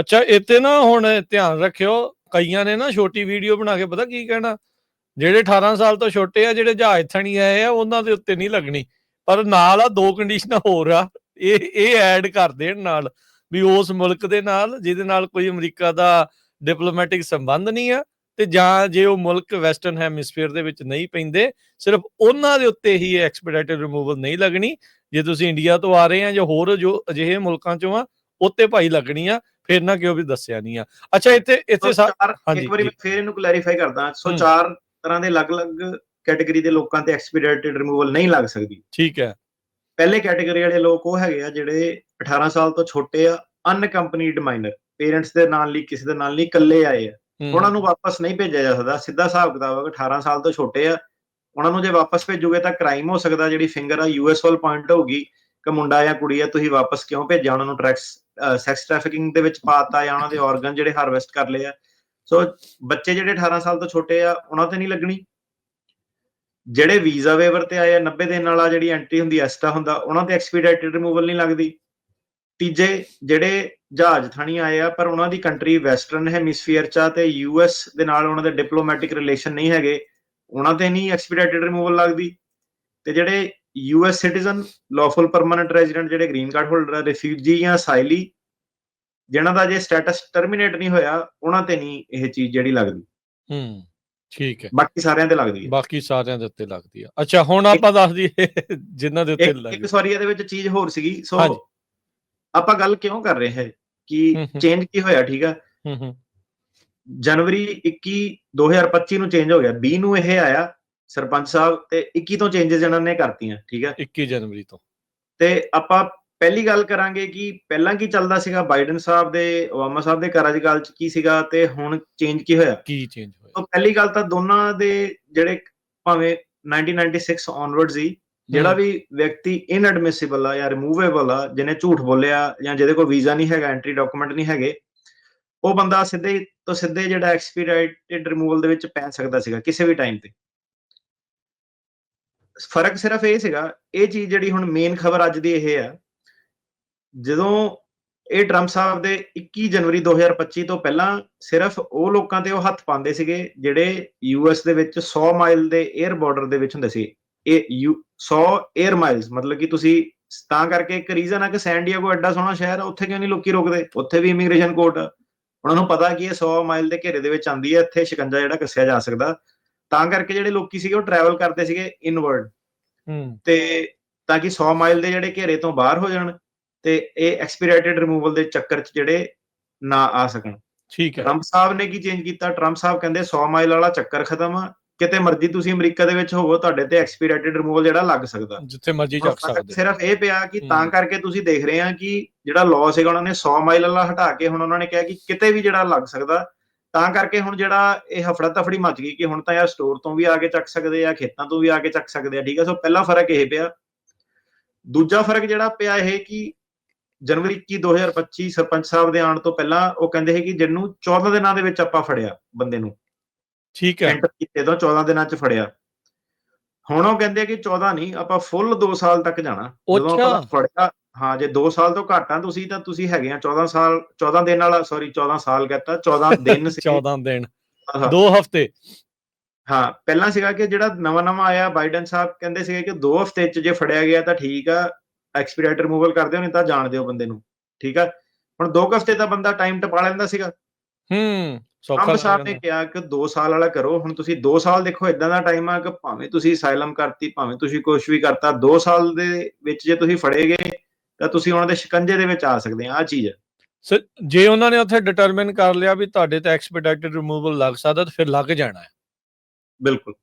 ਅੱਛਾ ਇੱਥੇ ਨਾ ਹੁਣ ਧਿਆਨ ਰੱਖਿਓ ਕਈਆਂ ਨੇ ਨਾ ਛੋਟੀ ਵੀਡੀਓ ਬਣਾ ਕੇ ਪਤਾ ਕੀ ਕਹਿਣਾ? ਜਿਹੜੇ 18 ਸਾਲ ਤੋਂ ਛੋਟੇ ਆ ਜਿਹੜੇ ਜਹਾਜ਼ ਥਣੀ ਆਏ ਆ ਉਹਨਾਂ ਦੇ ਉੱਤੇ ਨਹੀਂ ਲੱਗਣੀ ਪਰ ਨਾਲ ਆ ਦੋ ਕੰਡੀਸ਼ਨਾਂ ਹੋਰ ਆ ਇਹ ਇਹ ਐਡ ਕਰ ਦੇਣ ਨਾਲ ਵੀ ਉਸ ਮੁਲਕ ਦੇ ਨਾਲ ਜਿਹਦੇ ਨਾਲ ਕੋਈ ਅਮਰੀਕਾ ਦਾ ਡਿਪਲੋਮੈਟਿਕ ਸੰਬੰਧ ਨਹੀਂ ਆ ਤੇ ਜਾਂ ਜੇ ਉਹ ਮੁਲਕ ਵੈਸਟਰਨ ਹੈਮਿਸਫੀਅਰ ਦੇ ਵਿੱਚ ਨਹੀਂ ਪੈਂਦੇ ਸਿਰਫ ਉਹਨਾਂ ਦੇ ਉੱਤੇ ਹੀ ਐਕਸਪੀਡਿਟਡ ਰਿਮੂਵਲ ਨਹੀਂ ਲੱਗਣੀ ਜੇ ਤੁਸੀਂ ਇੰਡੀਆ ਤੋਂ ਆ ਰਹੇ ਆ ਜਾਂ ਹੋਰ ਜੋ ਅਜਿਹੇ ਮੁਲਕਾਂ ਚੋਂ ਆ ਉੱਤੇ ਭਾਈ ਲੱਗਣੀ ਆ ਫਿਰ ਨਾ ਕਿਉਂ ਵੀ ਦੱਸਿਆ ਨਹੀਂ ਆ ਅੱਛਾ ਇੱਥੇ ਇੱਥੇ ਇੱਕ ਵਾਰੀ। ਮੈਂ ਫੇਰ ਇਹਨੂੰ ਕਲੈਰੀਫਾਈ ਕਰਦਾ ਸੋ ਹਮ। ਚਾਰ ਤਰ੍ਹਾਂ ਦੇ ਅਲੱਗ-ਅਲੱਗ ਕੈਟਾਗਰੀ ਦੇ ਲੋਕਾਂ ਤੇ ਐਕਸਪੀਡਿਟਡ ਰਿਮੂਵਲ ਨਹੀਂ ਲੱਗ ਸਕਦੀ। ਠੀਕ ਹੈ। ਪਹਿਲੇ ਕੈਟਾਗਰੀ ਵਾਲੇ ਲੋਕ ਉਹ ਹੈਗੇ ਆ ਜਿਹੜੇ 18 ਸਾਲ ਤੋਂ ਛੋਟੇ ਆ ਅਨਕੰਪਨੀਡ ਮਾਈਨਰ ਪੇਰੈਂਟਸ ਦੇ ਨਾਲ ਲਈ ਕਿਸੇ ਦੇ ਨਾਲ ਨਹੀਂ ਇਕੱਲੇ ਆਏ ਆ। ਉਹਨਾਂ ਨੂੰ ਵਾਪਸ ਨਹੀਂ ਭੇਜਿਆ ਜਾ ਸਕਦਾ। ਸਿੱਧਾ ਹਿਸਾਬ ਕਿਤਾਬ ਹੈ ਕਿ 18 ਸਾਲ ਤੋਂ ਛੋਟੇ ਆ ਉਹਨਾਂ ਨੂੰ ਜੇ ਵਾਪਸ ਭੇਜੋਗੇ ਤਾਂ ਕ੍ਰਾਈਮ ਹੋ ਸਕਦਾ ਜਿਹੜੀ ਫਿੰਗਰ ਆ ਯੂਐਸ ਵੱਲ ਪੁਆਇੰਟ ਹੋਊਗੀ ਕਿ ਮੁੰਡਾ ਜਾਂ ਕੁੜੀ ਆ ਤੁਸੀਂ ਵਾਪਸ ਕਿਉਂ ਭੇਜਿਆ? ਉਹਨਾਂ ਨੂੰ ਟਰੈਕਸ ਸੈਕਸ ਟ੍ਰੈਫਿਕਿੰਗ ਦੇ ਵਿੱਚ ਪਾਤਾ ਜਾਂ ਉਹਨਾਂ ਦੇ ਆਰਗਨ ਜਿਹੜੇ ਹਾਰਵੈਸਟ ਕਰ ਲਏ ਆ। ਸੋ ਬੱਚੇ ਜਿਹੜੇ 18 ਸਾਲ ਤੋਂ ਛੋਟੇ ਆ, ਉਹਨਾਂ ਤੇ ਨਹੀਂ ਲੱਗਣੀ। ਜਿਹੜੇ ਵੀਜ਼ਾ ਵੇਵਰ ਤੇ ਆਏ ਆ 90 ਦਿਨ ਵਾਲਾ ਜਿਹੜੀ ਐਂਟਰੀ ਹੁੰਦੀ ਐਸਟਾ ਹੁੰਦਾ, ਉਹਨਾਂ ਤੇ ਐਕਸਪੀਡਿਟਡ ਰਿਮੂਵਲ ਨਹੀਂ ਲੱਗਦੀ। ਤੀਜੇ ਜਿਹੜੇ ਜਹਾਜ਼ ਥਾਣੀ ਆਏ ਆ, ਪਰ ਉਹਨਾਂ ਦੀ ਕੰਟਰੀ ਵੈਸਟਰਨ ਹੈਮਿਸਫੀਅਰ ਚ ਆ ਤੇ ਯੂਐਸ ਦੇ ਨਾਲ ਉਹਨਾਂ ਦੇ ਡਿਪਲੋਮੈਟਿਕ ਰਿਲੇਸ਼ਨ ਨਹੀਂ ਹੈਗੇ, ਉਹਨਾਂ ਤੇ ਨਹੀਂ ਐਕਸਪੀਡਿਟਡ ਰਿਮੂਵਲ ਲੱਗਦੀ। ਤੇ ਜਿਹੜੇ US citizen lawful permanent resident ਜਿਹੜੇ ਗ੍ਰੀਨ ਕਾਰਡ ਹੋਲਡਰ ਆ ਰਿਫਿਊਜੀ ਜਾਂ ਸਾਈਲੀ ਜਿਨ੍ਹਾਂ ਦਾ ਜੇ ਸਟੇਟਸ ਟਰਮੀਨੇਟ ਨਹੀਂ ਹੋਇਆ ਉਹਨਾਂ ਤੇ ਨਹੀਂ ਇਹ ਚੀਜ਼ ਜਿਹੜੀ ਲੱਗਦੀ। ਹੂੰ ਠੀਕ ਹੈ। ਬਾਕੀ ਸਾਰਿਆਂ ਤੇ ਲੱਗਦੀ ਹੈ। ਬਾਕੀ ਸਾਰਿਆਂ ਦੇ ਉੱਤੇ ਲੱਗਦੀ ਆ ਅੱਛਾ ਹੁਣ ਆਪਾਂ ਦੱਸ ਦਈਏ ਜਿਨ੍ਹਾਂ ਦੇ ਉੱਤੇ ਲੱਗਦੀ ਇੱਕ ਸਵਾਰੀ ਇਹਦੇ ਵਿੱਚ ਚੀਜ਼ ਹੋਰ ਸੀਗੀ। ਸੋ ਹਾਂਜੀ। ਆਪਾਂ ਗੱਲ ਕਿਉਂ ਕਰ ਰਹੇ ਹਾਂ ਕਿ। ਚੇਂਜ ਕੀ ਹੋਇਆ ਠੀਕ ਆ? ਹੂੰ ਹੂੰ। ਜਨਵਰੀ 21 2025 ਨੂੰ ਚੇਂਜ ਹੋ ਗਿਆ। 20 ਨੂੰ ਇਹ ਆਇਆ ਸਰਪੰਚ ਸਾਹਿਬ ਤੇ 21 ਤੋਂ ਚੇਂਜਸ ਇਹਨਾਂ ਨੇ ਕਰਤੀਆਂ ਠੀਕ ਹੈ 21 ਜਨਵਰੀ ਤੋਂ। ਤੇ ਆਪਾਂ ਪਹਿਲੀ ਗੱਲ ਕਰਾਂਗੇ ਕਿ ਪਹਿਲਾਂ ਕੀ ਚੱਲਦਾ ਸੀਗਾ? ਬਾਈਡਨ ਸਾਹਿਬ ਦੇ ਓਬਾਮਾ ਸਾਹਿਬ ਦੇ ਕਾਰਜਕਾਲ ਚ ਕੀ ਸੀਗਾ ਤੇ ਹੁਣ ਚੇਂਜ ਕੀ ਹੋਇਆ? ਕੀ ਚੇਂਜ ਹੋਇਆ? ਤਾਂ ਪਹਿਲੀ ਗੱਲ ਤਾਂ ਦੋਨਾਂ ਦੇ ਜਿਹੜੇ ਭਾਵੇਂ 1996 ਔਨਵਰਡਸ ਸੀ ਜਿਹੜਾ। ਵੀ ਵਿਅਕਤੀ ਇਨਐਡਮਿਸਿਬਲ ਆ ਜਾਂ ਰਿਮੂਵੇਬਲ ਆ ਜਿਹਨੇ ਝੂਠ ਬੋਲਿਆ ਜਾਂ ਜਿਹਦੇ ਕੋਲ ਵੀਜ਼ਾ ਨਹੀਂ ਹੈਗਾ ਐਂਟਰੀ ਡਾਕੂਮੈਂਟ ਨਹੀਂ ਹੈਗੇ ਉਹ ਬੰਦਾ ਸਿੱਧੇ ਤੋਂ ਸਿੱਧੇ ਜਿਹੜਾ ਐਕਸਪੀਡਾਈਟਡ ਰਿਮੂਵਲ ਦੇ ਵਿੱਚ ਪੈ ਸਕਦਾ ਸੀਗਾ ਕਿਸੇ ਵੀ ਟਾਈਮ ਤੇ। ਫ਼ਰਕ ਸਿਰਫ ਇਹ ਸੀਗਾ ਇਹ ਚੀਜ਼ ਜਿਹੜੀ ਹੁਣ ਮੇਨ ਖਬਰ ਅੱਜ ਦੀ ਇਹ ਆ ਜਦੋਂ ਇਹ ਟਰੰਪ ਸਾਹਿਬ ਦੇ 21 ਜਨਵਰੀ 2025 ਤੋਂ ਪਹਿਲਾਂ ਸਿਰਫ ਉਹ ਲੋਕਾਂ ਤੇ ਉਹ ਹੱਥ ਪਾਉਂਦੇ ਸੀਗੇ ਜਿਹੜੇ ਯੂਐਸ ਦੇ ਵਿੱਚ 100 ਮਾਈਲ ਦੇ 에ਅਰ ਬਾਰਡਰ ਦੇ ਵਿੱਚ ਹੁੰਦੇ ਸੀ। ਇਹ ਯੂ 100 에ਅਰ ਮਾਈਲਸ ਮਤਲਬ ਕਿ ਤੁਸੀਂ ਤਾਂ ਕਰਕੇ ਇੱਕ ਰੀਜ਼ਨ ਆ ਕਿ ਸੈਨ ਡਿਏਗੋ ਐਡਾ ਸੋਹਣਾ ਸ਼ਹਿਰ ਆ ਉੱਥੇ ਕਿਉਂ ਨਹੀਂ ਲੋਕੀ ਰੁਕਦੇ? ਉੱਥੇ ਵੀ ਇਮੀਗ੍ਰੇਸ਼ਨ ਕੋਰਟ ਆ। ਉਹਨਾਂ ਨੂੰ ਪਤਾ ਕਿ ਇਹ 100 ਮਾਈਲ ਦੇ ਘੇਰੇ ਦੇ ਵਿੱਚ ਆਂਦੀ ਹੈ ਇੱਥੇ ਸ਼ਿਕੰਜਾ ਜਿਹੜਾ ਕੱਸਿਆ ਜਾ ਸਕਦਾ। ਤਾਂ ਕਰਕੇ ਜਿਹੜੇ ਲੋਕੀ ਸੀਗੇ ਉਹ ਟਰੈਵਲ ਕਰਦੇ ਸੀਗੇ ਇਨਵਰਡ ਹੂੰ। ਤੇ ਤਾਂ ਕਿ 100 ਮਾਈਲ ਦੇ ਜਿਹੜੇ ਘੇਰੇ ਤੋਂ ਬਾਹਰ ਹੋ ਜਾਣ ਤੇ ਇਹ ਐਕਸਪੀਰੇਟਡ ਰਿਮੂਵਲ ਦੇ ਚੱਕਰ 'ਚ ਜਿਹੜੇ ਨਾ ਆ ਸਕਣ। ਠੀਕ ਹੈ। ਟਰੰਪ ਸਾਹਿਬ ਨੇ ਕੀ ਚੇਂਜ ਕੀਤਾ? ਟਰੰਪ ਸਾਹਿਬ ਕਹਿੰਦੇ 100 ਮਾਈਲ ਵਾਲਾ ਚੱਕਰ ਖਤਮ ਕਿਤੇ ਮਰਜ਼ੀ ਤੁਸੀਂ ਅਮਰੀਕਾ ਦੇ ਵਿੱਚ ਹੋਵੋ ਤੁਹਾਡੇ ਤੇ ਐਕਸਪੀਰੇਟਡ ਰਿਮੂਵਲ ਜਿਹੜਾ ਲੱਗ ਸਕਦਾ। ਜਿੱਥੇ ਮਰਜ਼ੀ ਚੱਕ ਸਕਦੇ। ਸਿਰਫ ਇਹ ਪਿਆ ਕਿ ਤਾਂ। ਕਰਕੇ ਤੁਸੀਂ ਦੇਖ ਰਹੇ ਆ ਕਿ ਜਿਹੜਾ ਲਾਅ ਸੀਗਾ ਉਹਨਾਂ ਨੇ 100 ਮਾਈਲ ਵਾਲਾ ਹਟਾ ਕੇ ਹੁਣ ਉਹਨਾਂ ਨੇ ਕਿਹਾ ਕਿ ਕਿਤੇ ਵੀ ਜਿਹੜਾ ਲੱਗ ਸਕਦਾ ਤਾਂ ਕਰਕੇ ਹੁਣ ਜਿਹੜਾ ਇਹ ਹਫੜਾ ਤਫੜੀ ਮਚ ਗਈ ਕਿ ਹੁਣ ਤਾਂ ਯਾਰ ਸਟੋਰ ਤੋਂ ਵੀ ਆ ਕੇ ਚੱਕ ਸਕਦੇ ਆ ਖੇਤਾਂ ਤੋਂ ਵੀ ਆ ਕੇ ਚੱਕ ਸਕਦੇ ਆ ਠੀਕ ਆ ਸੋ ਪਹਿਲਾ ਫ਼ਰਕ ਇਹ ਪਿਆ। ਦੂਜਾ ਫ਼ਰਕ ਜਿਹੜਾ ਪਿਆ ਇਹ ਕਿ ਜਨਵਰੀ 21 2025 ਸਰਪੰਚ ਸਾਹਿਬ ਦੇ ਆਉਣ ਤੋਂ ਪਹਿਲਾਂ ਉਹ ਕਹਿੰਦੇ ਸੀ ਕਿ ਜਿਹਨੂੰ 14 ਦਿਨਾਂ ਦੇ ਵਿੱਚ ਆਪਾਂ ਫੜਿਆ ਬੰਦੇ ਨੂੰ। ਠੀਕ ਹੈ। ਐਂਟਰ ਕੀਤੇ ਤੋਂ 14 ਦਿਨਾਂ ਚ ਫੜਿਆ। ਹੁਣ ਉਹ ਕਹਿੰਦੇ ਕਿ 14 ਨਹੀਂ ਆਪਾਂ ਫੁੱਲ 2 ਸਾਲ ਤੱਕ ਜਾਣਾ। ਜਦੋਂ ਆਪਾਂ। ਫੜਿਆ ਹਾਂ ਜੇ 2 ਸਾਲ ਤੋਂ ਘੱਟ ਆ ਤੁਸੀਂ ਤਾਂ ਤੁਸੀਂ ਹੈਗੇ ਆ। 14 ਸਾਲ 14 ਦਿਨ ਵਾਲਾ ਸੌਰੀ 14 ਸਾਲ ਕਹਤਾ 14 <laughs> ਦਿਨ ਸੀ। 14 ਦਿਨ। ਹਾਂ। ਦੋ ਹਫ਼ਤੇ। ਹਾਂ ਪਹਿਲਾਂ ਸੀਗਾ ਕਿ ਜਿਹੜਾ ਨਵਾਂ ਨਵਾਂ ਆਇਆ ਬਾਈਡਨ ਸਾਹਿਬ ਕਹਿੰਦੇ ਸੀਗੇ ਕਿ 2 ਹਫ਼ਤੇ ਚ ਜੇ ਫੜਿਆ ਗਿਆ ਤਾਂ ਠੀਕ ਆ। ਐਕਸਪੀਰੀਟ ਰਿਮੂਵਲ ਕਰ ਦਿਓ ਨਹੀਂ ਤਾਂ ਜਾਣ ਦਿਓ ਬੰਦੇ ਨੂੰ ਠੀਕ ਆ? ਹੁਣ 2 ਹਫ਼ਤੇ ਦਾ ਬੰਦਾ ਟਾਈਮ ਟਪਾ ਲੈਂਦਾ ਸੀਗਾ। ਹੂੰ ਸੌਖਾ ਸਾਹਿਬ ਨੇ। ਕਿਹਾ ਕਿ 2 ਸਾਲ ਵਾਲਾ ਕਰੋ ਹੁਣ ਤੁਸੀਂ 2 ਸਾਲ ਦੇਖੋ ਇਦਾਂ ਦਾ ਟਾਈਮ ਆ ਕਿ ਭਾਵੇਂ ਤੁਸੀਂ ਸਾਇਲਮ ਕਰਤੀ ਭਾਵੇਂ ਤੁਸੀਂ ਕੁਝ ਵੀ ਕਰਤਾ 2 ਸਾਲ ਦੇ ਵਿੱਚ ਜੇ ਤੁਸੀਂ ਫੜੇ ਗਏ ਤਾਂ ਤੁਸੀਂ ਉਹਨਾਂ ਦੇ ਸ਼ਿਕੰਜੇ ਦੇ ਵਿੱਚ ਆ ਸਕਦੇ ਆ ਆ ਚੀਜ਼ ਹੈ ਸਰ ਜੇ ਉਹਨਾਂ ਨੇ ਉੱਥੇ ਡਿਟਰਮਿਨ ਕਰ ਲਿਆ ਵੀ ਤੁਹਾਡੇ ਤੇ ਐਕਸਪੀਡਾਈਟਡ ਰਿਮੂਵਲ ਲੱਗ ਸਕਦਾ ਤਾਂ ਫਿਰ ਲੱਗ ਜਾਣਾ ਹੈ। ਬਿਲਕੁਲ।